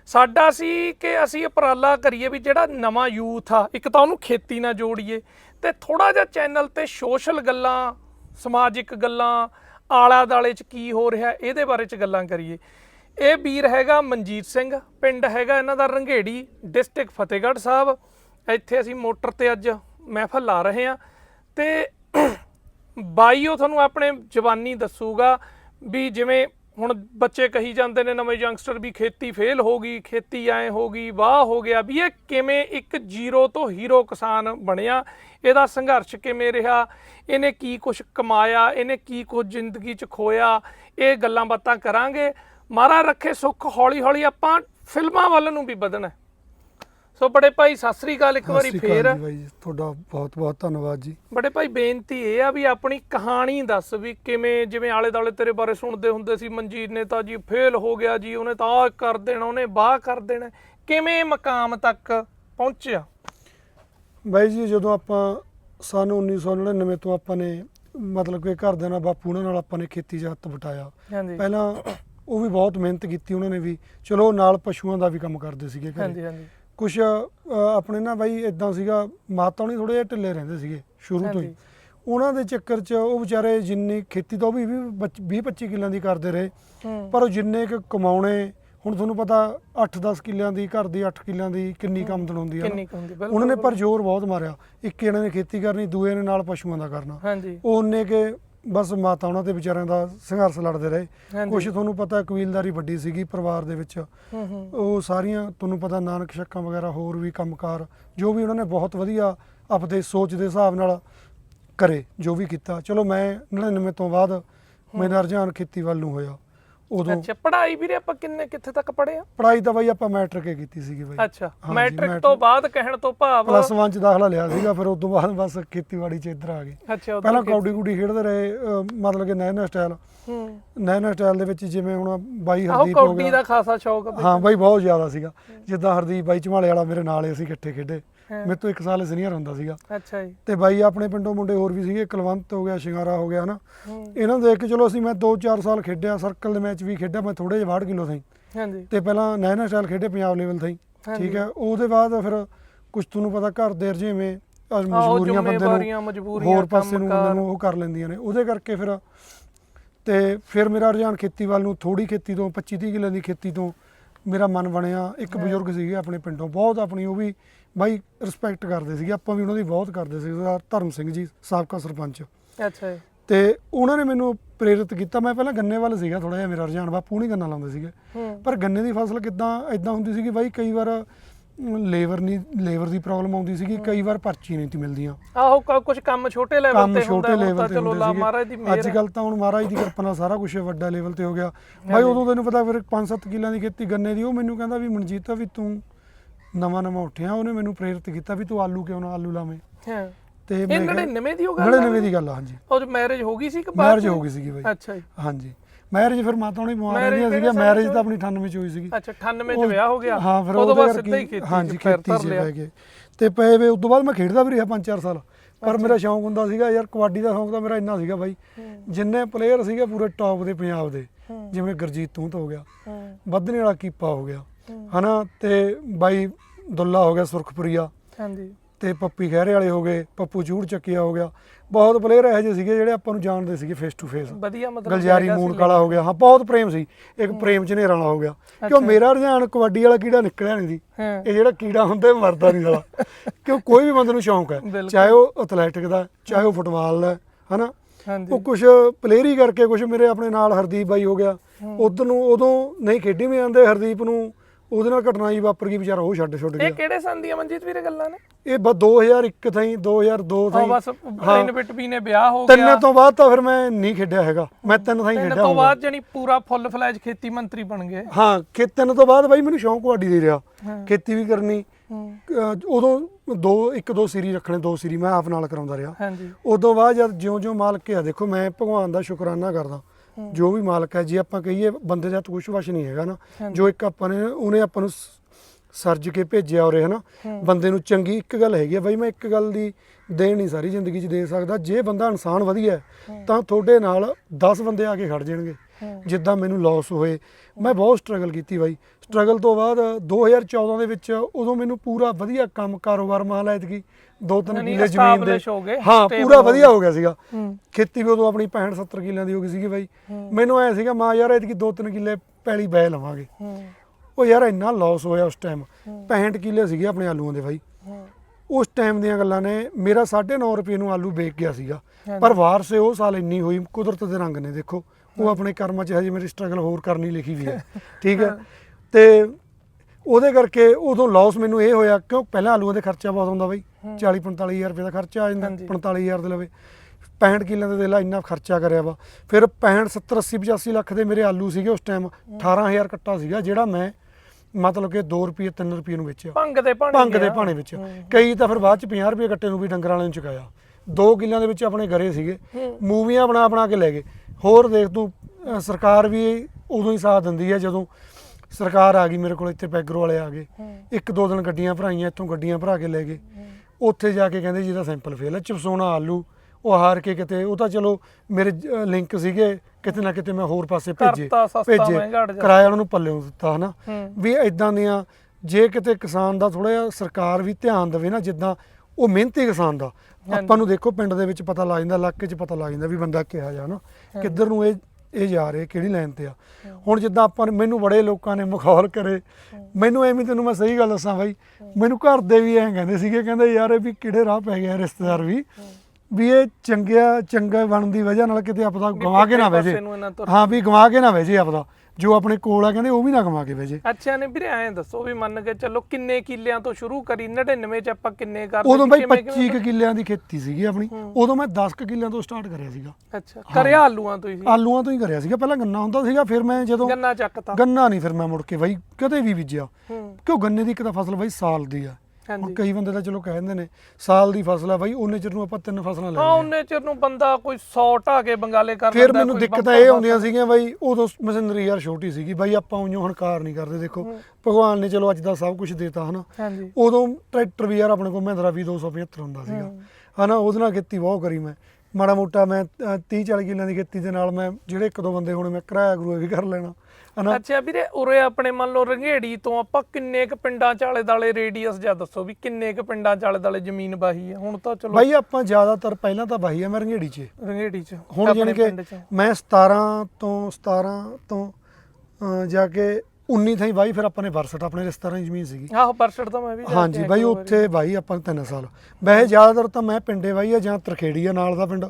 S2: ਸਾਡਾ ਸੀ ਕਿ ਅਸੀਂ ਉਪਰਾਲਾ ਕਰੀਏ ਵੀ ਜਿਹੜਾ ਨਵਾਂ ਯੂਥ ਆ ਇੱਕ ਤਾਂ ਉਹਨੂੰ ਖੇਤੀ ਨਾਲ ਜੋੜੀਏ ਤੇ ਥੋੜਾ ਜਿਹਾ ਚੈਨਲ ਤੇ ਸੋਸ਼ਲ ਗੱਲਾਂ ਸਮਾਜਿਕ ਗੱਲਾਂ ਆਲਾ ਦਾਲੇ ਚ ਕੀ ਹੋ ਰਿਹਾ, ਇਹਦੇ ਬਾਰੇ ਚ ਗੱਲਾਂ ਕਰੀਏ। ਇਹ ਵੀਰ ਹੈਗਾ ਮਨਜੀਤ ਸਿੰਘ, ਪਿੰਡ ਹੈਗਾ ਇਹਨਾਂ ਦਾ ਰੰਘੇੜੀ ਡਿਸਟ੍ਰਿਕਟ ਫਤਿਹਗੜ੍ਹ ਸਾਹਿਬ। ਇੱਥੇ ਅਸੀਂ ਮੋਟਰ ਤੇ ਅੱਜ ਮਹਿਫਲ ਲਾ ਰਹੇ ਹਾਂ ਤੇ ਬਾਈ ਉਹ ਤੁਹਾਨੂੰ ਆਪਣੇ ਜਵਾਨੀ ਦੱਸੂਗਾ ਵੀ ਜਿਵੇਂ ਹੁਣ ਬੱਚੇ ਕਹੀ ਜਾਂਦੇ ਨੇ ਨਵੇਂ ਯੰਗਸਟਰ ਵੀ ਖੇਤੀ ਫੇਲ ਹੋ ਗਈ, ਖੇਤੀ ਐ ਹੋ ਗਈ, ਵਾਹ ਹੋ ਗਿਆ ਵੀ ਇਹ ਕਿਵੇਂ ਇੱਕ ਜ਼ੀਰੋ ਤੋਂ ਹੀਰੋ ਕਿਸਾਨ ਬਣਿਆ, ਇਹਦਾ ਸੰਘਰਸ਼ ਕਿਵੇਂ ਰਿਹਾ, ਇਹਨੇ ਕੀ ਕੁਝ ਕਮਾਇਆ, ਇਹਨੇ ਕੀ ਕੁਝ ਜ਼ਿੰਦਗੀ 'ਚ ਖੋਇਆ, ਇਹ ਗੱਲਾਂ ਬਾਤਾਂ ਕਰਾਂਗੇ। ਮਹਾਰਾਜ ਰੱਖੇ ਸੁੱਖ ਹੌਲੀ ਹੌਲੀ ਆਪਾਂ ਫਿਲਮਾਂ ਵੱਲ ਨੂੰ ਵੀ ਵਧਣਾ ਸੋ ਬੜੇ ਭਾਈ ਸਤਿ ਸ੍ਰੀ ਅਕਾਲ ਇੱਕ ਵਾਰੀ
S1: ਸਤਿ ਸ਼੍ਰੀ
S2: ਫੇਰ।
S1: ਤੁਹਾਡਾ ਬਹੁਤ ਬਹੁਤ ਧੰਨਵਾਦ ਜੀ।
S2: ਬੜੇ ਭਾਈ ਬੇਨਤੀ ਇਹ ਆ ਵੀ ਆਪਣੀ ਕਹਾਣੀ ਦੱਸ ਵੀ ਕਿਵੇਂ ਜਿਵੇਂ ਆਲੇ ਦਾਲੇ ਤੇਰੇ ਬਾਰੇ ਸੁਣਦੇ ਹੁੰਦੇ ਸੀ ਮਨਜੀਤ ਨੇ ਤਾਂ ਜੀ ਫੇਲ ਹੋ ਗਿਆ ਜੀ ਉਹਨੇ ਤਾਂ ਆਹ ਕਰ ਦੇਣਾ ਉਹਨੇ ਬਾਹ ਕਰ ਦੇਣਾ। ਕਿਵੇਂ ਮਕਾਮ ਤੱਕ ਪਹੁੰਚਿਆ?
S1: ਬਾਈ ਜੀ ਜਦੋਂ ਆਪਾਂ ਸਨ 1999 ਤੋਂ ਆਪਾਂ ਨੇ ਮਤਲਬ ਕਿ ਘਰਦਿਆਂ ਨਾਲ ਬਾਪੂ ਉਹਨਾਂ ਨਾਲ ਆਪਾਂ ਨੇ ਖੇਤੀ ਹੱਥ ਵਟਾਇਆ। ਪਹਿਲਾਂ ਉਹ ਵੀ ਬਹੁਤ ਮਿਹਨਤ ਕੀਤੀ ਉਹਨਾਂ ਨੇ ਵੀ। ਚਲੋ ਨਾਲ ਪਸ਼ੂਆਂ ਦਾ ਵੀ ਕੰਮ ਕਰਦੇ ਸੀਗੇ
S2: ਹਾਂਜੀ
S1: ਘਰੇ
S2: ਹਾਂਜੀ।
S1: ਕੁਝ ਆਪਣੇ ਨਾ ਬਾਈ ਇਦਾਂ ਸੀਗਾ ਮਾਤਾ ਹੁਣੀ ਥੋੜੇ ਜਿਹਾ ਢਿੱਲੇ ਰਹਿੰਦੇ ਸੀਗੇ ਸ਼ੁਰੂ ਤੋਂ ਹੀ। ਉਹਨਾਂ ਦੇ ਚੱਕਰ 'ਚ ਉਹ ਵਿਚਾਰੇ ਜਿੰਨੀ ਖੇਤੀ ਤਾਂ ਵੀ 20 25 ਕਿੱਲਿਆਂ ਦੀ ਕਰਦੇ ਰਹੇ। ਪਰ ਉਹ ਜਿੰਨੇ ਕੁ ਕਮਾਉਣੇ ਹੁਣ ਤੁਹਾਨੂੰ ਪਤਾ 8-10 ਕਿੱਲਿਆਂ ਦੀ ਘਰ ਦੀ 8 ਕਿੱਲਿਆਂ ਦੀ ਕਿੰਨੀ ਕੁ ਆਮਦਨ ਹੁੰਦੀ ਹੈ
S2: ਬਿਲਕੁਲ
S1: ਉਹਨਾਂ ਨੇ ਪਰ ਜ਼ੋਰ ਬਹੁਤ ਮਾਰਿਆ। ਇੱਕ ਜਣੇ ਨੇ ਖੇਤੀ ਕਰਨੀ ਦੂਏ ਨੇ ਨਾਲ ਪਸ਼ੂਆਂ ਦਾ ਕਰਨਾ। ਉਹ ਉਹਨੇ ਕਿ ਬਸ ਮਾਤਾ ਉਹਨਾਂ ਤੇ ਵਿਚਾਰਿਆਂ ਦਾ ਸੰਘਰਸ਼ ਲੜਦੇ ਰਹੇ।
S2: ਹਾਂਜੀ।
S1: ਕੁਝ ਤੁਹਾਨੂੰ ਪਤਾ ਕਬੀਲਦਾਰੀ ਵੱਡੀ ਸੀਗੀ ਪਰਿਵਾਰ ਦੇ ਵਿੱਚ।
S2: ਹੂੰ ਹੂੰ।
S1: ਉਹ ਸਾਰੀਆਂ ਤੁਹਾਨੂੰ ਪਤਾ ਨਾਨਕ ਸ਼ੱਕਾਂ ਵਗੈਰਾ ਹੋਰ ਵੀ ਕੰਮਕਾਰ ਜੋ ਵੀ ਉਹਨਾਂ ਨੇ ਬਹੁਤ ਵਧੀਆ ਆਪਦੇ ਸੋਚ ਦੇ ਹਿਸਾਬ ਨਾਲ ਕਰੇ ਜੋ ਵੀ ਕੀਤਾ। ਚਲੋ ਮੈਂ 99 ਤੋਂ ਬਾਅਦ ਮੇਰਾ ਰੁਝਾਨ ਖੇਤੀ ਵੱਲ ਨੂੰ ਹੋਇਆ। ਉਦੋਂ
S2: ਅੱਛਾ ਪੜ੍ਹਾਈ ਵੀਰੇ ਆਪਾਂ ਕਿੰਨੇ ਕਿੱਥੇ ਤੱਕ ਪੜ੍ਹੇ ਆ
S1: ਪੜਾਈ ਤਾਂ ਬਾਈ ਆਪਾਂ ਮੈਟ੍ਰਿਕ ਹੀ ਕੀਤੀ ਸੀਗੀ ਬਾਈ
S2: ਅੱਛਾ
S1: ਹਾਂਜੀ,
S2: ਮੈਟ੍ਰਿਕ। ਤੋਂ ਬਾਅਦ ਕਹਿਣ ਤੋਂ ਭਾਵ
S1: ਪਲੱਸ 1 ਚ ਦਾਖਲਾ ਲਿਆ ਸੀਗਾ ਫਿਰ ਉਸ ਤੋਂ ਬਾਅਦ ਬਸ ਖੇਤੀਬਾੜੀ ਚ ਇੱਧਰ ਆ ਗਏ
S2: ਅੱਛਾ ਉਦੋਂ
S1: ਪਹਿਲਾਂ ਕੌਡੀ ਕੁੜੀ ਖੇਡਦੇ ਰਹੇ ਅਹ ਮਤਲਬ ਕਿ ਨੈਨਾ ਸਟਾਈਲ
S2: ਹੂੰ
S1: ਨੈਨਾ ਸਟਾਈਲ ਦੇ ਵਿੱਚ ਜਿਵੇਂ ਹੁਣ ਬਾਈ
S2: ਆਹੋ
S1: ਹਰਦੀਪ ਹੋ
S2: ਕੌਡੀ
S1: ਗਿਆ
S2: ਦਾ ਖਾਸਾ ਸ਼ੌਕ ਆ ਬਈ।
S1: ਹਾਂ ਬਾਈ ਬਹੁਤ ਜ਼ਿਆਦਾ ਸੀਗਾ ਜਿੱਦਾਂ ਹਰਦੀਪ ਬਾਈ ਝਮਾਲੇ ਵਾਲਾ ਮੇਰੇ ਨਾਲ ਹੀ ਅਸੀਂ ਇਕੱਠੇ ਖੇਡੇ। ਮੇਰੇ ਤੋਂ ਇੱਕ ਸਾਲ ਸੀਨੀਅਰ ਹੁੰਦਾ ਸੀਗਾ।
S2: ਅੱਛਾ ਜੀ।
S1: ਤੇ ਬਾਈ ਆਪਣੇ ਪਿੰਡੋਂ ਮੁੰਡੇ ਹੋਰ ਵੀ ਸੀਗੇ ਕੁਲਵੰਤ ਹੋ ਗਿਆ ਸ਼ਿੰਗਾਰਾ ਹੋ ਗਿਆ ਹਨਾ। ਇਹਨਾਂ ਨੂੰ ਦੇਖ ਕੇ ਚਲੋ ਅਸੀਂ ਮੈਂ 2-4 ਸਾਲ ਖੇਡਿਆ ਸਰਕਲ ਦੇ ਮੈਚ ਵੀ ਖੇਡਿਆ ਮੈਂ ਥੋੜੇ ਜਿਹਾ 62 ਕਿਲੋ ਥਾਈ।
S2: ਹਾਂਜੀ।
S1: ਤੇ ਪਹਿਲਾਂ ਨੈਨਾ ਸਟਾਈਲ ਖੇਡੇ ਪੰਜਾਬ ਲੈਵਲ ਥਾਈ। ਠੀਕ ਹੈ। ਉਹਦੇ ਬਾਅਦ ਫਿਰ ਕੁਝ ਤੁਹਾਨੂੰ ਪਤਾ ਘਰ ਦੇ ਰਜੇਵੇਂ ਮਜਬੂਰੀਆਂ ਬੰਦੇ ਨੂੰ ਹੋਰ ਪਾਸੇ ਨੂੰ ਬੰਦੇ। ਨੂੰ ਉਹ ਕਰ ਲੈਂਦੀਆਂ ਨੇ। ਉਹਦੇ ਕਰਕੇ ਫਿਰ ਤੇ ਫਿਰ ਮੇਰਾ ਰੁਝਾਨ ਖੇਤੀ ਵੱਲ ਨੂੰ ਥੋੜੀ ਖੇਤੀ ਤੋਂ 25 30 ਕਿੱਲੇ ਦੀ ਖੇਤੀ ਤੋਂ ਮੇਰਾ ਮਨ ਬਣਿਆ। ਇੱਕ ਬਜ਼ੁਰਗ ਸੀਗੇ ਆਪਣੇ ਪਿੰਡੋਂ। ਬਹੁਤ ਆਪਣੀ ਉਹ ਵੀ ਬਾਈ ਰਿਸਪੈਕਟ ਕਰਦੇ ਸੀਗੇ ਆਪਾਂ ਵੀ ਉਹਨਾਂ ਦੀ ਬਹੁਤ ਕਰਦੇ ਸੀ ਧਰਮ ਸਿੰਘ ਜੀ ਸਾਬਕਾ ਸਰਪੰਚ।
S2: ਅੱਛਾ ਜੀ।
S1: ਤੇ ਉਹਨਾਂ ਨੇ ਮੈਨੂੰ ਪ੍ਰੇਰਿਤ ਕੀਤਾ ਮੈਂ ਪਹਿਲਾਂ ਗੰਨੇ ਵੱਲ ਸੀਗਾ ਥੋੜਾ ਜਿਹਾ ਮੇਰਾ ਰੁਝਾਨ ਬਾਪੂ ਨਹੀਂ ਗੰਨਾ ਲਾਉਂਦੇ ਸੀਗੇ। ਪਰ ਗੰਨੇ ਦੀ ਫਸਲ ਕਿੱਦਾਂ ਇਦਾਂ ਹੁੰਦੀ ਸੀਗੀ ਬਾਈ ਕਈ ਵਾਰ ਲੇਬਰ ਨਹੀਂ ਲੇਬਰ ਦੀ ਪ੍ਰੋਬਲਮ ਆਉਂਦੀ ਸੀਗੀ ਕਈ ਵਾਰ ਪਰਚੀ ਨਹੀਂ ਤੀ ਮਿਲਦੀਆਂ।
S2: ਆਹੋ ਕੁਝ ਕੰਮ ਛੋਟੇ ਲੈਵਲ ਤੇ ਹੁੰਦਾ ਤੇ ਚਲੋ ਲਾ
S1: ਹੁੰਦੇ
S2: ਮਹਾਰਾਜ ਦੀ ਮਿਹਰ।
S1: ਅੱਜ। ਕੱਲ ਤਾਂ ਹੁਣ ਮਹਾਰਾਜ ਦੀ ਕਿਰਪਾ ਨਾਲ ਸਾਰਾ ਕੁਝ ਵੱਡਾ ਲੈਵਲ ਤੇ ਹੋ ਗਿਆ। ਬਾਈ। ਉਦੋਂ ਤੈਨੂੰ ਪਤਾ ਫਿਰ 5-7 ਕਿੱਲਿਆਂ ਦੀ ਖੇਤੀ ਗੰਨੇ ਦੀ ਉਹ ਮੈਨੂੰ ਕਹਿੰਦਾ ਵੀ ਮਨਜੀਤ ਵੀ ਤੂੰ ਨਵਾਂ ਨਵਾਂ ਉੱਠਿਆ ਉਹਨੇ ਮੈਨੂੰ ਪ੍ਰੇਰਿਤ ਕੀਤਾ ਵੀ ਤੂੰ ਆਲੂ ਕਿਉਂ ਨਾ ਆਲੂ ਲਾਵੇਂ।
S2: ਹਾਂ।
S1: ਤੇ
S2: ਇਹ
S1: ਮੈਂ ਕਿਹਾ-
S2: 99 ਦੀ ਹੋ ਗੱਲ
S1: 99 ਦੀ ਗੱਲ ਆ ਹਾਂਜੀ।
S2: ਉਹ ਮੈਰਿਜ ਹੋ ਗਈ ਸੀ ਕਿ ਬਾਅਦ
S1: ਮੈਰਿਜ? ਹੋ ਗਈ ਸੀਗੀ ਬਾਈ।
S2: ਅੱਛਾ ਜੀ।
S1: ਹਾਂਜੀ। ਮੈਰਿਜ ਫਿਰ ਮਾਤਾ ਹੁਣੀ ਬਿਮਾਰ ਰਹਿੰਦੀਆਂ ਸੀਗੀਆਂ ਮੈਰਿਜ ਤਾਂ ਆਪਣੀ 98 ਚ ਹੋਈ ਸੀਗੀ।
S2: ਅੱਛਾ 98 ਚ ਵਿਆਹ ਹੋ ਗਿਆ।
S1: ਹਾਂ ਫਿਰ ਉਹਦੇ
S2: ਬਾਅਦ ਸਿੱਧਾ ਹੀ ਖੇਤੀ
S1: ਹਾਂਜੀ ਖੇਤੀ 'ਚ ਪੈ ਗਏ। ਤੇ ਪਏ ਵੇ ਉਸ ਤੋਂ ਬਾਅਦ ਮੈਂ ਖੇਡਦਾ ਵੀ ਰਿਹਾ 5-4 ਸਾਲ। ਪਰ ਮੇਰਾ ਸ਼ੌਂਕ ਹੁੰਦਾ ਸੀਗਾ ਯਾਰ ਕਬੱਡੀ ਦਾ ਸ਼ੌਂਕ ਤਾਂ ਮੇਰਾ ਇੰਨਾ ਸੀਗਾ ਬਾਈ। ਜਿੰਨੇ ਪਲੇਅਰ ਸੀਗੇ ਪੂਰੇ ਟੌਪ ਦੇ ਪੰਜਾਬ ਦੇ। ਜਿਵੇਂ ਗੁਰਜੀਤ ਤੂੰਤ ਹੋ ਗਿਆ। ਬੱਧਨੇ ਵਾਲਾ ਕੀਪਾ ਹੋ ਗਿਆ। ਹਨਾ ਤੇ ਬਾਈ ਦੁੱਲਾ ਹੋ ਗਿਆ ਸੁਰਖਪੁਰੀਆ।
S2: ਹਾਂਜੀ।
S1: ਤੇ ਪੱਪੀ ਖਹਿਰੇ ਵਾਲੇ ਹੋ ਗਏ ਪੱਪੂ ਚੂੜ ਚੱਕੀਆ ਹੋ ਗਿਆ। ਬਹੁਤ ਪਲੇਅਰ ਇਹੋ ਜਿਹੇ ਸੀਗੇ ਜਿਹੜੇ ਆਪਾਂ ਨੂੰ ਜਾਣਦੇ ਸੀਗੇ ਫੇਸ ਟੂ ਫੇਸ
S2: ਵਧੀਆ ਮਤਲਬ
S1: ਗਲਜਾਰੀ ਮੂਨ ਕਾਲਾ ਹੋ ਗਿਆ। ਹਾਂ ਬਹੁਤ ਪ੍ਰੇਮ ਸੀ। ਇੱਕ ਪ੍ਰੇਮ ਚ ਵਾਲਾ ਹੋ ਗਿਆ। ਕਿਉਂ ਮੇਰਾ ਰੁਝਾਨ ਕਬੱਡੀ ਵਾਲਾ ਕੀੜਾ ਨਿਕਲਿਆ ਨਹੀਂ ਸੀ। ਇਹ ਜਿਹੜਾ ਕੀੜਾ ਹੁੰਦਾ ਮਰਦਾ ਨਹੀਂ ਸਾਲਾ। <laughs> ਕਿਉਂ ਕੋਈ ਵੀ ਬੰਦੇ ਨੂੰ ਸ਼ੌਂਕ ਹੈ। ਚਾਹੇ ਉਹ ਐਥਲੈਟਿਕ ਦਾ ਚਾਹੇ ਉਹ ਫੁੱਟਬਾਲ ਦਾ ਹਨਾ? ਉਹ ਕੁਝ ਪਲੇਅਰ ਹੀ ਕਰਕੇ ਕੁਝ ਮੇਰੇ ਆਪਣੇ ਨਾਲ ਹਰਦੀਪ ਬਾਈ ਹੋ ਗਿਆ। ਉਧਰ ਨੂੰ ਉਦੋਂ ਨਹੀਂ ਖੇਡੀ ਵੀ ਜਾਂਦੇ ਹਰਦੀਪ ਨੂੰ ਉਹਦੇ ਨਾਲ ਘਟਨਾ ਜੀ ਵਾਪਰ ਗਈ ਵਿਚਾਰਾ ਉਹ ਛੱਡ ਛੁੱਟ
S2: ਇਹ
S1: ਗਿਆ।
S2: ਕਿਹੜੇ ਸੰਨ ਦੀਆਂ ਮਨਜੀਤ ਵੀਰੇ ਗੱਲਾਂ ਨੇ?
S1: ਇਹ ਬਸ 2001 ਤਾਈਂ 2002
S2: ਹਾਂ
S1: ਤਾਈਂ।
S2: ਬਸ ਇਨ ਬਿਟਵੀਨ ਨੇ ਵਿਆਹ ਹੋ
S1: ਤਿੰਨ
S2: ਗਿਆ।
S1: ਤੋਂ ਬਾਅਦ ਤਾਂ ਫਿਰ ਮੈਂ ਨਹੀਂ ਖੇਡਿਆ ਹੈਗਾ। ਮੈਂ ਤਿੰਨ
S2: ਤਿੰਨ
S1: ਖੇਡਿਆ
S2: ਤੋਂ
S1: ਹੋਊਗਾ
S2: ਬਾਅਦ ਜਣੀ ਪੂਰਾ ਫੁੱਲ ਫਲੈਜ ਖੇਤੀ ਮੰਤਰੀ ਬਣ ਗਏ।
S1: ਹਾਂ ਖੇ ਤਿੰਨ ਤੋਂ ਬਾਅਦ ਬਾਈ ਮੈਨੂੰ ਸ਼ੌਂਕ ਕਬੱਡੀ ਦੇ ਰਿਹਾ।
S2: ਹਾਂ।
S1: ਖੇਤੀ ਵੀ ਕਰਨੀ।
S2: ਹੂੰ।
S1: ਉਦੋਂ ਦੋ ਇੱਕ ਦੋ ਸੀਰੀ ਰੱਖਣੇ ਦੋ ਸੀਰੀ ਮੈਂ ਆਪ ਨਾਲ ਕਰਾਉਂਦਾ ਰਿਹਾ।
S2: ਹਾਂਜੀ।
S1: ਉਦੋਂ ਬਾਅਦ ਜਦ ਜਿਉਂ-ਜਿਉਂ ਮਾਲਕ ਆ ਦੇਖੋ ਮੈਂ ਭਗਵਾਨ ਦਾ ਸ਼ੁਕਰਾਨਾ ਕਰਦਾ। ਜੋ ਵੀ ਮਾਲਕ ਹੈ ਜੇ ਆਪਾਂ ਕਹੀਏ ਬੰਦੇ ਦਾ ਕੁਛ ਵਸ਼ ਨਹੀਂ ਹੈਗਾ ਨਾ। ਜੋ ਇੱਕ ਆਪਾਂ ਨੇ ਉਹਨੇ ਆਪਾਂ ਨੂੰ ਸਰਜ ਕੇ ਭੇਜਿਆ ਉਰੇ ਹਨਾ। ਬੰਦੇ ਨੂੰ ਚੰਗੀ ਇੱਕ ਗੱਲ ਹੈਗੀ ਆ ਬਾਈ ਮੈਂ ਇੱਕ ਗੱਲ ਦੀ ਦੇਣ ਨਹੀਂ ਸਾਰੀ ਜ਼ਿੰਦਗੀ 'ਚ ਦੇ ਸਕਦਾ। ਜੇ ਬੰਦਾ ਇਨਸਾਨ ਵਧੀਆ ਤਾਂ ਤੁਹਾਡੇ ਨਾਲ 10 ਬੰਦੇ ਆ ਕੇ ਖੜ ਜਾਣਗੇ। ਜਿੱਦਾਂ ਮੈਨੂੰ ਲਾਸ ਹੋਏ। ਮੈਂ ਬਹੁਤ ਸਟਰਗਲ ਕੀਤੀ ਬਾਈ। ਸਟਰਗਲ ਤੋਂ ਬਾਅਦ 2014 ਦੇ ਵਿੱਚ ਉਦੋਂ ਮੈਨੂੰ ਪੂਰਾ ਵਧੀਆ ਕੰਮ ਕਾਰੋਬਾਰ ਮਾਲ ਐਤਕੀ ਦੋ ਤਿੰਨ ਕਿੱਲੇ ਜ਼ਮੀਨ ਦੇ।
S2: ਹੋ
S1: ਪੂਰਾ ਵਧੀਆ ਹੋ ਗਿਆ ਸੀਗਾ। ਖੇਤੀ ਵੀ ਉਦੋਂ ਆਪਣੀ 65 70 ਕਿੱਲਿਆਂ ਦੀ ਹੋ ਗਈ ਸੀਗੀ ਬਾਈ। ਮੈਨੂੰ ਐ ਸੀਗਾ ਮਾਂ ਯਾਰ ਐਤਕੀ ਦੋ ਤਿੰਨ ਕਿੱਲੇ ਪੈਲੀ ਬੈ ਲਵਾਂਗੇ। ਉਹ ਯਾਰ ਇੰਨਾ ਲਾਸ ਹੋਇਆ ਉਸ ਟਾਈਮ 65 ਕਿੱਲੇ ਸੀਗੇ ਆਪਣੇ ਆਲੂਆਂ ਦੇ ਬਾਈ। ਉਸ ਟਾਈਮ ਦੀਆਂ ਗੱਲਾਂ ਨੇ ਮੇਰਾ 9.5 ਰੁਪਏ ਨੂੰ ਆਲੂ ਵੇਚ ਗਿਆ ਸੀਗਾ। ਪਰ ਵਾਰ ਸੇ ਉਹ ਸਾਲ ਇੰਨੀ ਹੋਈ ਕੁਦਰਤ ਦੇ ਰੰਗ ਨੇ ਦੇਖੋ। ਉਹ ਆਪਣੇ ਕਰਮਾਂ 'ਚ ਹਜੇ ਮੇਰੀ ਸਟਰਗਲ ਹੋਰ ਕਰਨੀ ਲਿਖੀ ਵੀ ਹੈ। <laughs> ਠੀਕ ਹੈ? ਤੇ ਉਹਦੇ ਕਰਕੇ ਉਦੋਂ ਲਾਸ ਮੈਨੂੰ ਇਹ ਹੋਇਆ ਕਿਉਂ? ਪਹਿਲਾਂ ਆਲੂਆਂ ਦੇ ਖਰਚਾ ਬਹੁਤ ਹੁੰਦਾ ਬਾਈ। 40 45000 ਰੁਪਏ ਦਾ ਖਰਚਾ ਆ ਜਾਂਦਾ
S2: ਹਾਂਜੀ।
S1: 45000 ਦੇ ਲਵੇ। 65 ਕਿੱਲਿਆਂ ਦੇ ਦੇ ਲਾ ਇੰਨਾ ਖਰਚਾ ਕਰਿਆ ਵਾ। ਫਿਰ 65 70 80 85 ਲੱਖ ਦੇ ਮੇਰੇ ਆਲੂ ਸੀਗੇ ਉਸ ਟਾਈਮ 18000 ਕੱਟਾ ਸੀਗਾ ਜਿਹੜਾ ਮੈਂ ਮਤਲਬ ਕਿ 2 ਰੁਪਏ 3 ਰੁਪਏ ਨੂੰ ਵੇਚਿਆ।
S2: ਭੰਗ ਦੇ ਭਾਣੇ
S1: ਭੰਗ ਦੇ। ਭਾਣੇ ਵਿੱਚ। ਕਈ ਤਾਂ ਫਿਰ ਬਾਅਦ ਚ 50 ਰੁਪਏ ਕੱਟੇ ਨੂੰ ਵੀ ਡੰਗਰ ਵਾਲਿਆਂ ਨੂੰ ਚੁਕਾਇਆ। ਦੋ ਕਿੱਲਿਆਂ ਦੇ ਵਿੱਚ ਆਪਣੇ ਘਰੇ ਸੀਗੇ। ਮੂਵੀਆਂ ਬਣਾ ਬਣਾ ਕੇ ਲੈ ਗਏ। ਹੋਰ ਦੇਖ ਤੂੰ ਅਹ ਸਰਕਾਰ ਵੀ ਉਦੋਂ ਹੀ ਸਾਥ ਦਿੰਦੀ ਹੈ ਜਦੋਂ ਸਰਕਾਰ ਆ ਗਈ ਮੇਰੇ ਕੋਲ ਇੱਥੇ ਪੈਗਰੋ ਵਾਲੇ ਆ ਗਏ। ਇੱਕ ਦੋ ਦਿਨ ਗੱਡੀਆਂ ਭਰਾਈਆਂ ਇੱਥੋਂ ਗੱਡੀਆਂ ਭਰਾ ਕੇ ਲੈ ਗਏ। ਉੱਥੇ ਜਾ ਕੇ ਕਹਿੰਦੇ ਜੀ ਇਹਦਾ ਸੈਂਪਲ ਫੇਲ ਹੈ ਚਪਸੋਣਾ ਆਲੂ ਉਹ ਹਾਰ ਕੇ ਕਿਤੇ ਉਹ ਤਾਂ ਚਲੋ ਮੇਰੇ ਲਿੰਕ ਸੀਗੇ ਕਿਤੇ ਨਾ ਕਿਤੇ ਮੈਂ ਹੋਰ ਪਾਸੇ ਭੇਜੇ
S2: ਕਰਤਾ ਸਸਤਾ ਮਹਿੰਗਾ ਅੜ ਜਾ
S1: ਕਿਰਾਇਆ ਉਹਨਾਂ ਨੂੰ ਪੱਲਿਓਂ ਦਿੱਤਾ ਹਨਾ?
S2: ਹੂੰ।
S1: ਵੀ ਇਦਾਂ ਦੀਆਂ ਜੇ ਕਿਤੇ ਕਿਸਾਨ ਦਾ ਥੋੜਾ ਜਿਹਾ ਸਰਕਾਰ ਵੀ ਧਿਆਨ ਦੇਵੇ ਨਾ ਜਿੱਦਾਂ ਉਹ ਮਿਹਨਤੀ ਕਿਸਾਨ ਦਾ। ਆਪਾਂ ਨੂੰ ਦੇਖੋ ਪਿੰਡ ਦੇ ਵਿੱਚ ਪਤਾ ਲੱਗ ਜਾਂਦਾ ਇਲਾਕੇ 'ਚ ਪਤਾ ਲੱਗ ਜਾਂਦਾ ਵੀ ਬੰਦਾ ਕਿਹਾ ਜਾ ਨਾ। ਕਿੱਧਰ ਨੂੰ ਇਹ ਇਹ ਜਾ ਰਿਹਾ ਕਿਹੜੀ ਲਾਈਨ ਤੇ ਆ। ਹੁਣ ਜਿੱਦਾਂ ਆਪਾਂ ਮੈਨੂੰ ਬੜੇ ਲੋਕਾਂ ਨੇ ਮਖੌਲ ਕਰੇ। ਮੈਨੂੰ ਐਵੇਂ ਤੈਨੂੰ ਮੈਂ ਸਹੀ ਗੱਲ ਦੱਸਾਂ ਬਾਈ। ਮੈਨੂੰ ਘਰ ਦੇ ਵੀ ਐਂ ਕਹਿੰਦੇ ਸੀਗੇ ਕਹਿੰਦੇ ਯਾਰ ਇਹ ਵੀ ਕਿਹੜੇ ਰਾਹ ਪੈ ਗਿਆ ਰਿਸ਼ਤੇਦਾਰ ਵੀ। ਵੀ ਇਹ ਚੰਗਿਆ ਚੰਗਾ ਬਣਨ ਦੀ ਵਜ੍ਹਾ ਨਾਲ ਕਿਤੇ ਆਪਦਾ ਗਵਾ ਕੇ ਨਾ
S2: ਇਹਨਾਂ ਤੁਰ-
S1: ਹਾਂ ਵੀ ਗਵਾ ਕੇ ਨਾ ਵੇਜੇ ਆਪਦਾ। ਜੋ ਆਪਣੇ ਕੋਲ ਆ ਕਹਿੰਦੇ ਉਹ ਵੀ ਨਾ ਗਵਾ ਕੇ ਵੇਜੇ
S2: ਅੱਛਾ ਨੇ ਵੀਰੇ ਐਂ ਦੱਸੋ ਵੀ ਮੰਨ ਕੇ ਚੱਲੋ ਕਿੰਨੇ ਕਿੱਲਿਆਂ ਤੋਂ ਸ਼ੁਰੂ ਕਰੀ 99 ਚ ਆਪਾਂ ਕਿੰਨੇ ਕਰਦੇ
S1: ਉਦੋਂ ਬਾਈ
S2: ਕਿਵੇਂ-
S1: 25 ਕੁ ਕਿੱਲਿਆਂ ਦੀ ਖੇਤੀ ਸੀਗੀ ਆਪਣੀ। ਉਦੋਂ ਮੈਂ 10 ਕੁ ਕਿੱਲਿਆਂ ਤੋਂ ਸਟਾਰਟ ਕਰਿਆ ਸੀਗਾ।
S2: ਅੱਛਾ ਕਰਿਆ ਆਲੂਆਂ ਤੋਂ ਹੀ ਸੀ।
S1: ਆਲੂਆਂ ਤੋਂ ਹੀ ਕਰਿਆ ਸੀਗਾ। ਪਹਿਲਾਂ ਗੰਨਾ ਹੁੰਦਾ ਸੀਗਾ ਫਿਰ ਮੈਂ ਜਦੋਂ
S2: ਗੰਨਾ ਚੱਕਤਾ।
S1: ਗੰਨਾ ਨਹੀਂ ਫਿਰ ਮੈਂ ਮੁੜ ਕੇ ਬਾਈ ਕਦੇ ਵੀ ਬੀਜਿਆ। ਕਿਉਂ ਗੰਨੇ ਦੀ ਇੱਕ ਤਾਂ ਫਸਲ ਬਾਈ ਸਾਲ ਦੀ ਆ। ਹੁਣ ਕਈ ਬੰਦੇ ਤਾਂ ਚਲੋ ਕਹਿ ਦਿੰਦੇ ਨੇ ਸਾਲ ਦੀ ਫਸਲ ਆ ਬਾਈ ਉਹਨੇ ਚਿਰ ਨੂੰ ਆਪਾਂ ਤਿੰਨ ਫਸਲਾਂ ਲੈ
S2: ਹਾਂ ਉਹਨੇ ਚਿਰ ਨੂੰ ਬੰਦਾ ਕੋਈ 100 ਢਾ ਕੇ ਬੰਗਾਲੇ ਕਰ
S1: ਫਿਰ
S2: ਲੈਂਦਾ,
S1: ਮੈਨੂੰ
S2: ਕੋਈ
S1: ਦਿੱਕਤਾਂ ਇਹ ਆਉਂਦੀਆਂ ਸੀਗੀਆਂ ਬਾਈ ਉਦੋਂ ਮਸ਼ੀਨਰੀ ਯਾਰ ਛੋਟੀ ਸੀਗੀ ਬਾਈ ਆਪਾਂ ਉਈਓ ਹਣਕਾਰ ਨਹੀਂ ਕਰਦੇ ਦੇਖੋ। ਭਗਵਾਨ ਨੇ ਚਲੋ ਅੱਜ ਦਾ ਸਭ ਕੁਝ ਦਿੱਤਾ ਹਨਾ।
S2: ਹਾਂਜੀ।
S1: ਉਦੋਂ ਟਰੈਕਟਰ ਵੀ ਯਾਰ ਆਪਣੇ ਕੋਲ ਮਹਿੰਦਰਾ ਵੀ 275 ਹੁੰਦਾ ਸੀਗਾ। ਹਨਾ ਉਹਦੇ ਨਾਲ ਖੇਤੀ ਬਹੁਤ ਕਰੀ ਮੈਂ। ਮਾੜਾ ਮੋਟਾ ਮੈਂ 30 40 ਕਿੱਲਿਆਂ ਦੀ ਖੇਤੀ ਦੇ ਨਾਲ ਮੈਂ ਜਿਹੜੇ ਇੱਕ ਦੋ ਬੰਦੇ ਹੋਣੇ ਮੈਂ ਕਿਰਾਇਆ ਗਰੂਆ ਵੀ ਕਰ ਲੈਣਾ। ਹਨਾ?
S2: ਅੱਛਾ ਵੀਰੇ ਉਰੇ ਆਪਣੇ ਮੰਨ ਲਓ ਰੰਗੇੜੀ ਤੋਂ ਆਪਾਂ ਕਿੰਨੇ ਕ ਪਿੰਡਾਂ ਚਾਲੇ ਦਾਲੇ ਰੇਡੀਅਸ ਜਾਂ ਦੱਸੋ ਵੀ ਕਿੰਨੇ ਕ ਪਿੰਡਾਂ ਚਾਲੇ ਦਾਲੇ ਜ਼ਮੀਨ ਬਾਹੀ ਹੈ ਹੁਣ ਤਾਂ ਚਲੋ
S1: ਬਾਈ ਆਪਾਂ ਜ਼ਿਆਦਾਤਰ ਪਹਿਲਾਂ ਤਾਂ ਬਾਈ ਆ ਮੈਂ ਰੰਗੇੜੀ 'ਚ।
S2: ਰੰਗੇੜੀ ਚ
S1: ਹੁਣ ਜਾਣੀ ਕਿ। ਮੈਂ 17 ਤੋਂ 17 ਤੋਂ ਜਾ ਕੇ 19 ਥਾਈ ਬਾਈ ਫਿਰ ਆਪਾਂ ਨੇ ਵਰਸਟ ਆਪਣੇ ਰਿਸ਼ਤੇਦਾਰਾਂ ਦੀ ਜ਼ਮੀਨ ਸੀਗੀ।
S2: ਆਹੋ ਪਰਸਟ ਤਾਂ ਮੈਂ ਵੀ
S1: ਹਾਂਜੀ ਬਾਈ। ਉੱਥੇ ਬਾਈ ਆਪਾਂ ਤਿੰਨ ਸਾਲ। ਵੈਸੇ ਜ਼ਿਆਦਾਤਰ ਤਾਂ ਮੈਂ ਪਿੰਡੇ ਬਾਈ ਆ ਜਾਂ ਤਰਖੇੜੀ ਆ ਨਾਲ ਦਾ ਪਿੰਡ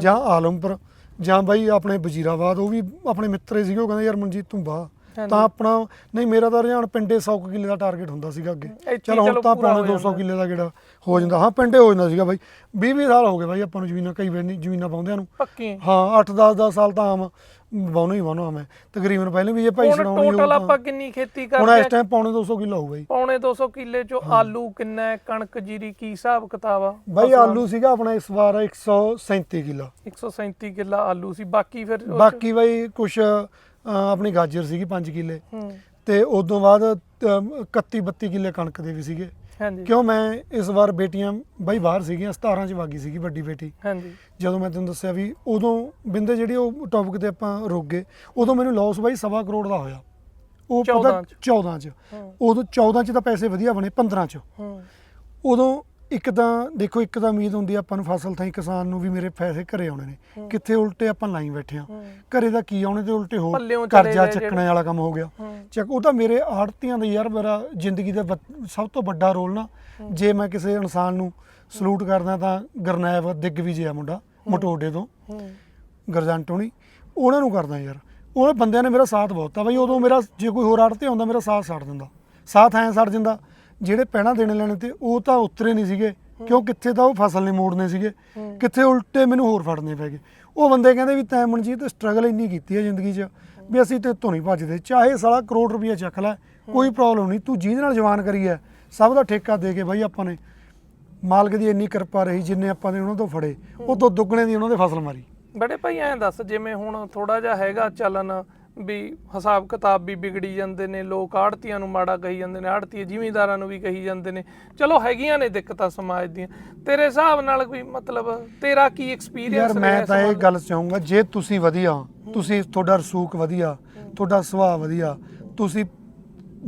S1: ਜਾਂ ਆਲਮਪੁਰ। ਜਾਂ ਬਾਈ ਆਪਣੇ ਵਜ਼ੀਰਾਬਾਦ ਉਹ ਵੀ ਆਪਣੇ ਮਿੱਤਰੇ ਸੀਗੇ ਉਹ ਕਹਿੰਦੇ ਯਾਰ ਮਨਜੀਤ ਤੂੰ
S2: ਹਾਂਜੀ।
S1: ਤਾਂ ਆਪਣਾ ਨਹੀਂ ਮੇਰਾ ਤਾਂ ਰੁਝਾਨ ਪਿੰਡੇ 100 ਕੁ ਕਿੱਲੇ ਦਾ ਟਾਰਗੇਟ ਹੁੰਦਾ ਸੀਗਾ ਅੱਗੇ। ਚਲੋ ਹੁਣ ਤਾਂ
S2: ਪੂਰਾ
S1: ਪੌਣੇ
S2: ਹੋ
S1: 200
S2: ਜਾਂਦਾ।
S1: ਕਿੱਲੇ ਦਾ ਜਿਹੜਾ ਹੋ ਜਾਂਦਾ। ਹਾਂ ਪਿੰਡੇ ਹੋ ਜਾਂਦਾ ਸੀਗਾ ਬਾਈ। 20 20 ਸਾਲ ਹੋ ਗਏ ਬਾਈ ਆਪਾਂ ਨੂੰ ਜ਼ਮੀਨਾਂ ਕਈ ਵਾਰ ਨਹੀਂ ਜ਼ਮੀਨਾਂ ਪਾਉਂਦਿਆਂ ਨੂੰ। ਹਾਂ 8 10 10 ਸਾਲ ਤਾਂ ਆਮ ਵਾਉਣਾ ਹੀ ਵਾਉਣਾ ਮੈਂ। ਤਕਰੀਬਨ ਪਹਿਲੇ ਵੀ ਜੇ ਭਾਈ
S2: ਹੁਣ
S1: ਸੁਣਾਉਣੀ ਹੋਊ
S2: ਟੋਟਲ ਆਪਾਂ ਕਿੰਨੀ ਖੇਤੀ
S1: ਹੁਣ
S2: ਕਰਦੇ
S1: ਇਸ
S2: ਆ?
S1: ਟਾਈਮ ਪੌਣੇ 200 ਕਿੱਲਾ ਹੋਊ ਬਾਈ।
S2: ਪੌਣੇ 200 ਕਿੱਲੇ ਚੋਂ ਆਲੂ ਕਿੰਨਾ ਹੈ? ਕਣਕ ਜੀਰੀ ਕੀ ਹਿਸਾਬ ਕਿਤਾਬ ਆ?
S1: ਬਾਈ
S2: ਫਸਲਾਂ
S1: ਆਲੂ ਸੀਗਾ ਆਪਣਾ ਇਸ ਵਾਰ 137 ਕਿੱਲਾ।
S2: 137 ਕਿੱਲਾ ਆਲੂ ਸੀ। ਬਾਕੀ ਫਿਰ ਉਹ 'ਚ-
S1: ਬਾਕੀ ਬਾਈ ਕੁਛ ਅ, ਆਪਣੀ ਗਾਜਰ ਸੀਗੀ 5 ਕਿੱਲੇ।
S2: ਹੂੰ।
S1: ਤੇ ਉਦੋਂ ਬਾਅਦ 31 32 ਕਿੱਲੇ ਕਣਕ ਦੇ ਵੀ ਸੀਗੇ।
S2: ਹਾਂਜੀ।
S1: ਕਿਉਂ ਮੈਂ ਇਸ ਵਾਰ ਬੇਟੀਆਂ ਬਾਈ ਬਾਹਰ ਸੀਗੀਆਂ 17 ਚ ਵਾਗੀ ਸੀਗੀ ਵੱਡੀ ਬੇਟੀ।
S2: ਹਾਂਜੀ।
S1: ਜਦੋਂ ਮੈਂ ਤੈਨੂੰ ਦੱਸਿਆ ਵੀ ਉਦੋਂ ਬਿੰਦੇ ਜਿਹੜੀ ਉਹ ਟੌਪਿਕ ਤੇ ਆਪਾਂ ਰੁਕ ਗਏ ਉਦੋਂ ਮੈਨੂੰ ਲਾਸ ਬਾਈ ਸਵਾ ਕਰੋੜ ਦਾ ਹੋਇਆ। ਉਹ ਪਤਾ
S2: 14 ਚ।
S1: 14 ਚ।
S2: ਹੂੰ।
S1: ਉਦੋਂ 14 ਚ ਤਾਂ ਪੈਸੇ ਵਧੀਆ ਬਣੇ 15 ਚ।
S2: ਹੂੰ।
S1: ਉਦੋਂ ਇੱਕ ਤਾਂ ਦੇਖੋ ਇੱਕ ਤਾਂ ਉਮੀਦ ਹੁੰਦੀ ਆ ਆਪਾਂ ਨੂੰ ਫਸਲ ਥਾਈ ਕਿਸਾਨ ਨੂੰ ਵੀ ਮੇਰੇ ਪੈਸੇ ਘਰੇ ਆਉਣੇ ਨੇ। ਕਿੱਥੇ ਉਲਟੇ ਆਪਾਂ ਲਾਈ ਬੈਠੇ ਆ। ਘਰੇ ਦਾ ਕੀ ਆਉਣੇ ਤੇ ਉਲਟੇ ਹੋ
S2: ਪੱਲਿਓਂ ਚਲੇ
S1: ਕਰਜ਼ਾ
S2: ਗਏ
S1: ਚੱਕਣੇ ਵਾਲਾ ਕੰਮ ਹੋ ਗਿਆ। ਚੱਕ ਉਹ ਤਾਂ ਮੇਰੇ ਆੜਤੀਆਂ ਦਾ ਯਾਰ ਮੇਰਾ ਜ਼ਿੰਦਗੀ ਦਾ ਵੱਧ- ਸਭ ਤੋਂ ਵੱਡਾ ਰੋਲ ਨਾ ਜੇ ਮੈਂ ਕਿਸੇ ਇਨਸਾਨ ਨੂੰ ਸਲੂਟ ਕਰਦਾ ਤਾਂ ਗਰਨੈਬ ਦਿਗਵਿਜੇ ਆ ਮੁੰਡਾ ਮਟੋਡੇ ਤੋਂ।
S2: ਹੂੰ।
S1: ਹੋਣੀ ਉਹਨਾਂ ਨੂੰ ਕਰਦਾ ਯਾਰ। ਉਹ ਬੰਦਿਆਂ ਨੇ ਮੇਰਾ ਸਾਥ ਬਹੁਤ ਆ ਬਈ ਉਦੋਂ ਮੇਰਾ ਜੇ ਕੋਈ ਹੋਰ ਆੜਤੇ ਆਉਂਦਾ ਮੇਰਾ ਸਾਥ ਛੱਡ ਦਿੰਦਾ। ਸਾਥ ਐਂ ਛੱਡ ਜਾਂਦਾ ਜਿਹੜੇ ਪਹਿਣਾ ਦੇਣੇ ਲੈਣੇ ਤੇ ਉਹ ਤਾਂ ਉਤਰੇ ਨਹੀਂ ਸੀਗੇ, ਕਿਉਂ ਕਿੱਥੇ ਤਾਂ ਉਹ ਫਸਲ ਨਹੀਂ ਮੋੜਨੇ ਸੀਗੇ, ਕਿੱਥੇ ਉਲਟੇ ਮੈਨੂੰ ਹੋਰ ਫੜਨੇ ਪੈ ਗਏ। ਉਹ ਬੰਦੇ ਕਹਿੰਦੇ ਵੀ ਤੈਂ ਮਨਜੀਤ ਸਟਰਗਲ ਇੰਨੀ ਕੀਤੀ ਹੈ ਜ਼ਿੰਦਗੀ 'ਚ ਵੀ ਅਸੀਂ ਤੇ ਤੋਂ ਨਹੀਂ ਭੱਜਦੇ, ਚਾਹੇ ਸਾਲਾ ਕਰੋੜ ਰੁਪਈਆ ਚੱਕ ਲੈ, ਕੋਈ ਪ੍ਰੋਬਲਮ ਨਹੀਂ, ਤੂੰ ਜਿਹਦੇ ਨਾਲ ਜਵਾਨ ਕਰੀ ਹੈ ਸਭ ਦਾ ਠੇਕਾ ਦੇ ਕੇ ਬਾਈ ਆਪਾਂ ਨੇ। ਮਾਲਕ ਦੀ ਇੰਨੀ ਕਿਰਪਾ ਰਹੀ, ਜਿੰਨੇ ਆਪਾਂ ਨੇ ਉਹਨਾਂ ਤੋਂ ਫੜੇ, ਉਹ ਤੋਂ ਦੁੱਗਣੇ ਦੀ ਉਹਨਾਂ ਦੇ ਫਸਲ ਮਾਰੀ।
S2: ਬੜੇ ਭਾਈ ਐਂ ਦੱਸ, ਜਿਵੇਂ ਹੁਣ ਥੋੜਾ ਜਿਹਾ ਹੈਗਾ ਚੱਲਣ ਵੀ ਹਿਸਾਬ ਕਿਤਾਬ ਵੀ ਵਿਗੜੀ ਜਾਂਦੇ ਨੇ ਲੋਕ ਆੜਤੀਆਂ ਨੂੰ ਮਾੜਾ ਕਹੀ ਜਾਂਦੇ ਨੇ ਆੜਤੀ ਜ਼ਿਮੀਂਦਾਰਾਂ ਨੂੰ ਵੀ ਕਹੀ ਜਾਂਦੇ ਨੇ। ਚਲੋ ਹੈਗੀਆਂ ਨੇ ਦਿੱਕਤਾਂ ਸਮਾਜ ਦੀਆਂ। ਤੇਰੇ ਹਿਸਾਬ ਨਾਲ ਕੋਈ ਮਤਲਬ ਤੇਰਾ ਕੀ ਐਕਸਪੀਰੀਅੰਸ
S1: ਯਾਰ ਮੈਂ ਤਾਂ ਇਹ ਗੱਲ ਚਾਹੂੰਗਾ ਜੇ ਤੁਸੀਂ ਵਧੀਆ ਤੁਸੀਂ ਤੁਹਾਡਾ ਰਸੂਖ ਵਧੀਆ ਤੁਹਾਡਾ ਸੁਭਾਅ ਵਧੀਆ ਤੁਸੀਂ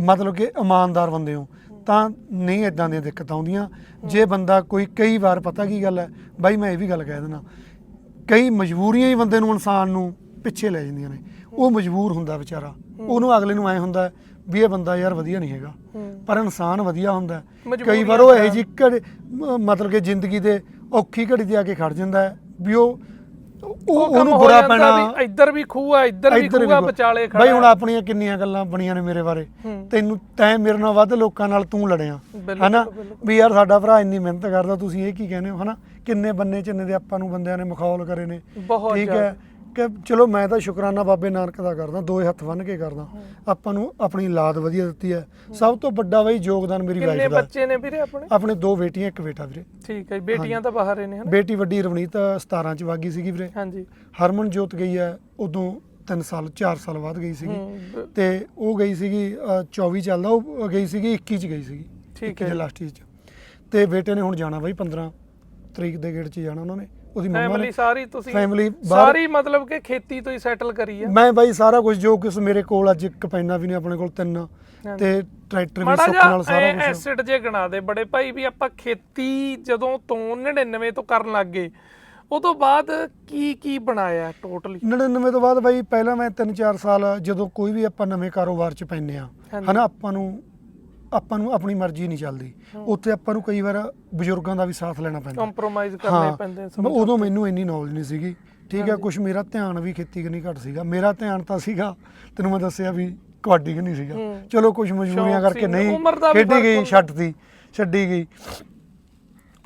S1: ਮਤਲਬ ਕਿ ਇਮਾਨਦਾਰ ਬੰਦੇ ਹੋ ਤਾਂ ਨਹੀਂ ਇਦਾਂ ਦੀਆਂ ਦਿੱਕਤਾਂ ਆਉਂਦੀਆਂ। ਜੇ ਬੰਦਾ ਕੋਈ ਕਈ ਵਾਰ ਪਤਾ ਕੀ ਗੱਲ ਹੈ ਬਾਈ ਮੈਂ ਇਹ ਵੀ ਗੱਲ ਕਹਿ ਦੇਣਾ ਕਈ ਮਜਬੂਰੀਆਂ ਹੀ ਬੰਦੇ ਨੂੰ ਇਨਸਾਨ ਨੂੰ ਪਿੱਛੇ ਲੈ ਜਾਂਦੀਆਂ ਨੇ। ਉਹ ਮਜਬੂਰ ਹੁੰਦਾ ਵਿਚਾਰਾ। ਉਹਨੂੰ ਅਗਲੇ ਨੂੰ ਐ ਹੁੰਦਾ ਵੀ ਇਹ ਬੰਦਾ ਯਾਰ ਵਧੀਆ ਨਹੀਂ ਹੈਗਾ। ਪਰ ਇਨਸਾਨ ਵਧੀਆ ਹੁੰਦਾ। ਕਈ ਵਾਰ ਉਹ ਇਹ ਜੀ ਮਤਲਬ ਕਿ ਜ਼ਿੰਦਗੀ ਦੇ ਔਖੀ ਘੜੀ ਤੇ ਆ ਕੇ ਖੜ ਜਾਂਦਾ ਵੀ ਉਹ ਉਹਨੂੰ ਬੁਰਾ ਪੈਣਾ।
S2: ਇੱਧਰ ਵੀ ਖੂਹ ਆ ਇੱਧਰ ਵੀ ਖੂਹ ਆ ਵਿਚਾਲੇ ਖੜਾ
S1: ਬਾਈ ਹੁਣ। ਆਪਣੀਆਂ ਕਿੰਨੀਆਂ ਗੱਲਾਂ ਬਣੀਆਂ ਨੇ ਮੇਰੇ ਬਾਰੇ। ਤੈਨੂੰ ਤੈਂ ਮੇਰੇ ਨਾਲ ਵੱਧ ਲੋਕਾਂ ਨਾਲ ਤੂੰ ਲੜਿਆ। ਹਨਾ। ਵੀ ਯਾਰ ਸਾਡਾ ਭਰਾ ਇੰਨੀ ਮਿਹਨਤ ਕਰਦਾ ਤੁਸੀਂ ਇਹ ਕੀ ਕਹਿੰਦੇ ਹੋ? ਹਨਾ? ਕਿੰਨੇ ਬੰਨੇ ਚੰਨੇ ਦੇ ਆਪਾਂ ਨੂੰ ਬੰਦਿਆਂ ਨੇ ਮਖੌਲ ਕਰੇ ਨੇ। ਠੀਕ ਹੈ? ਕਿ ਚਲੋ ਮੈਂ ਤਾਂ ਸ਼ੁਕਰਾਨਾ ਬਾਬੇ ਨਾਨਕ ਦਾ ਕਰਦਾ ਦੋਏ ਹੱਥ ਬੰਨ ਕੇ ਕਰਦਾ। ਆਪਾਂ ਨੂੰ ਆਪਣੀ ਔਲਾਦ ਵਧੀਆ ਦਿੱਤੀ ਹੈ। ਸਭ ਤੋਂ ਵੱਡਾ ਬਈ ਯੋਗਦਾਨ ਮੇਰੀ
S2: ਕਿੰਨੇ
S1: ਵਾਈਫ ਦਾ। ਹੈ।
S2: ਬੱਚੇ ਨੇ ਵੀਰੇ ਆਪਣੇ?
S1: ਆਪਣੇ ਦੋ ਬੇਟੀਆਂ ਇੱਕ ਬੇਟਾ ਵੀਰੇ।
S2: ਠੀਕ ਹੈ ਬੇਟੀਆਂ ਤਾਂ ਬਾਹਰ ਨੇ ਹਨਾ?
S1: ਬੇਟੀ ਵੱਡੀ ਰਵਨੀਤ 17 ਚ ਵਾਗੀ ਸੀਗੀ ਵੀਰੇ।
S2: ਹਾਂਜੀ।
S1: ਹਰਮਨ ਜੋਤ ਗਈ ਹੈ ਉਦੋਂ 3 ਸਾਲ 4 ਸਾਲ ਬਾਅਦ ਗਈ ਸੀਗੀ। ਤੇ ਉਹ ਗਈ ਸੀਗੀ ਅ, 24 ਚੱਲਦਾ ਉਹ ਗਈ ਸੀਗੀ 21 ਚ ਗਈ ਸੀਗੀ।
S2: ਠੀਕ
S1: 21
S2: ਹੈ।
S1: ਲਾਸਟ ਚ। ਤੇ ਬੇਟੇ ਨੇ ਹੁਣ ਜਾਣਾ ਬਾਈ 15 ਤਰੀਕ ਦੇ ਗੇੜ ਚ ਜਾਣਾ ਉਹਨਾਂ ਨੇ। ਉਹਦੀ ਮੰਮਾ
S2: ਫੈਮਿਲੀ
S1: ਨੇ
S2: ਸਾਰੀ ਤੁਸੀਂ
S1: ਬਾਹਰ-
S2: ਸਾਰੀ ਮਤਲਬ ਕਿ ਖੇਤੀ ਤੋਂ ਹੀ ਸੈਟਲ ਕਰੀ ਆ
S1: ਮੈਂ ਬਾਈ ਸਾਰਾ ਕੁਝ ਜੋ ਕੁਝ ਮੇਰੇ ਕੋਲ ਅੱਜ ਇੱਕ ਪੈਨਾ ਵੀ ਨਹੀਂ ਆਪਣੇ ਕੋਲ ਤਿੰਨ। ਤੇ ਟਰੈਕਟਰ ਵੀ
S2: ਮਾੜਾ
S1: ਸੁੱਖ ਨਾਲ
S2: ਜਿਹਾ
S1: ਸਾਰਾ ਕੁਝ
S2: ਐਸਿਡ ਜੇ ਗਣਾ ਦੇ ਬੜੇ ਭਾਈ ਵੀ ਆਪਾਂ ਖੇਤੀ ਜਦੋਂ ਤੋਂ 99 ਤੋਂ ਕਰਨ ਲੱਗ ਗਏ ਉਹ ਤੋਂ ਬਾਅਦ ਕੀ ਕੀ ਬਣਾਇਆ ਟੋਟਲੀ
S1: 99 ਤੋਂ ਬਾਅਦ ਬਾਈ ਪਹਿਲਾਂ ਮੈਂ 3-4 ਸਾਲ ਜਦੋਂ ਕੋਈ ਵੀ ਆਪਾਂ ਨਵੇਂ ਕਾਰੋਬਾਰ ਚ ਪੈਨੇ ਆ
S2: ਹਾਂਜੀ।
S1: ਹਨਾ ਆਪਾਂ ਨੂੰ ਆਪਾਂ ਨੂੰ ਆਪਣੀ ਮਰਜ਼ੀ ਨਹੀਂ ਚੱਲਦੀ। ਉੱਥੇ ਆਪਾਂ ਨੂੰ ਕਈ ਵਾਰ ਬਜ਼ੁਰਗਾਂ ਦਾ ਵੀ ਸਾਥ ਲੈਣਾ ਪੈਂਦਾ।
S2: ਕੰਪਰੋਮਾਈਜ਼ ਕਰਨੇ
S1: ਹਾਂ
S2: ਪੈਂਦੇ
S1: ਮੈਂ ਉਦੋਂ ਮੈਨੂੰ ਇੰਨੀ ਨੌਲੇਜ ਨਹੀਂ ਸੀਗੀ। ਠੀਕ ਹੈ ਕੁਝ ਮੇਰਾ ਧਿਆਨ ਵੀ ਖੇਤੀ ਕਰਨੀ ਘੱਟ ਸੀਗਾ। ਮੇਰਾ ਧਿਆਨ ਤਾਂ ਸੀਗਾ ਤੈਨੂੰ ਮੈਂ ਦੱਸਿਆ ਵੀ ਕਬੱਡੀ ਕਰਨੀ ਸੀਗਾ।
S2: ਹੂੰ।
S1: ਚਲੋ ਕੁਝ ਮਜਬੂਰੀਆਂ
S2: ਸ਼ੌਕ
S1: ਕਰਕੇ
S2: ਸੀ,
S1: ਨਹੀਂ
S2: ਉਮਰ ਦਾ ਵੀ
S1: ਖੇਡੀ
S2: ਫ਼ਰਕ
S1: ਗਈ
S2: ਹੁੰਦਾ।
S1: ਛੱਡਤੀ ਛੱਡੀ ਗਈ।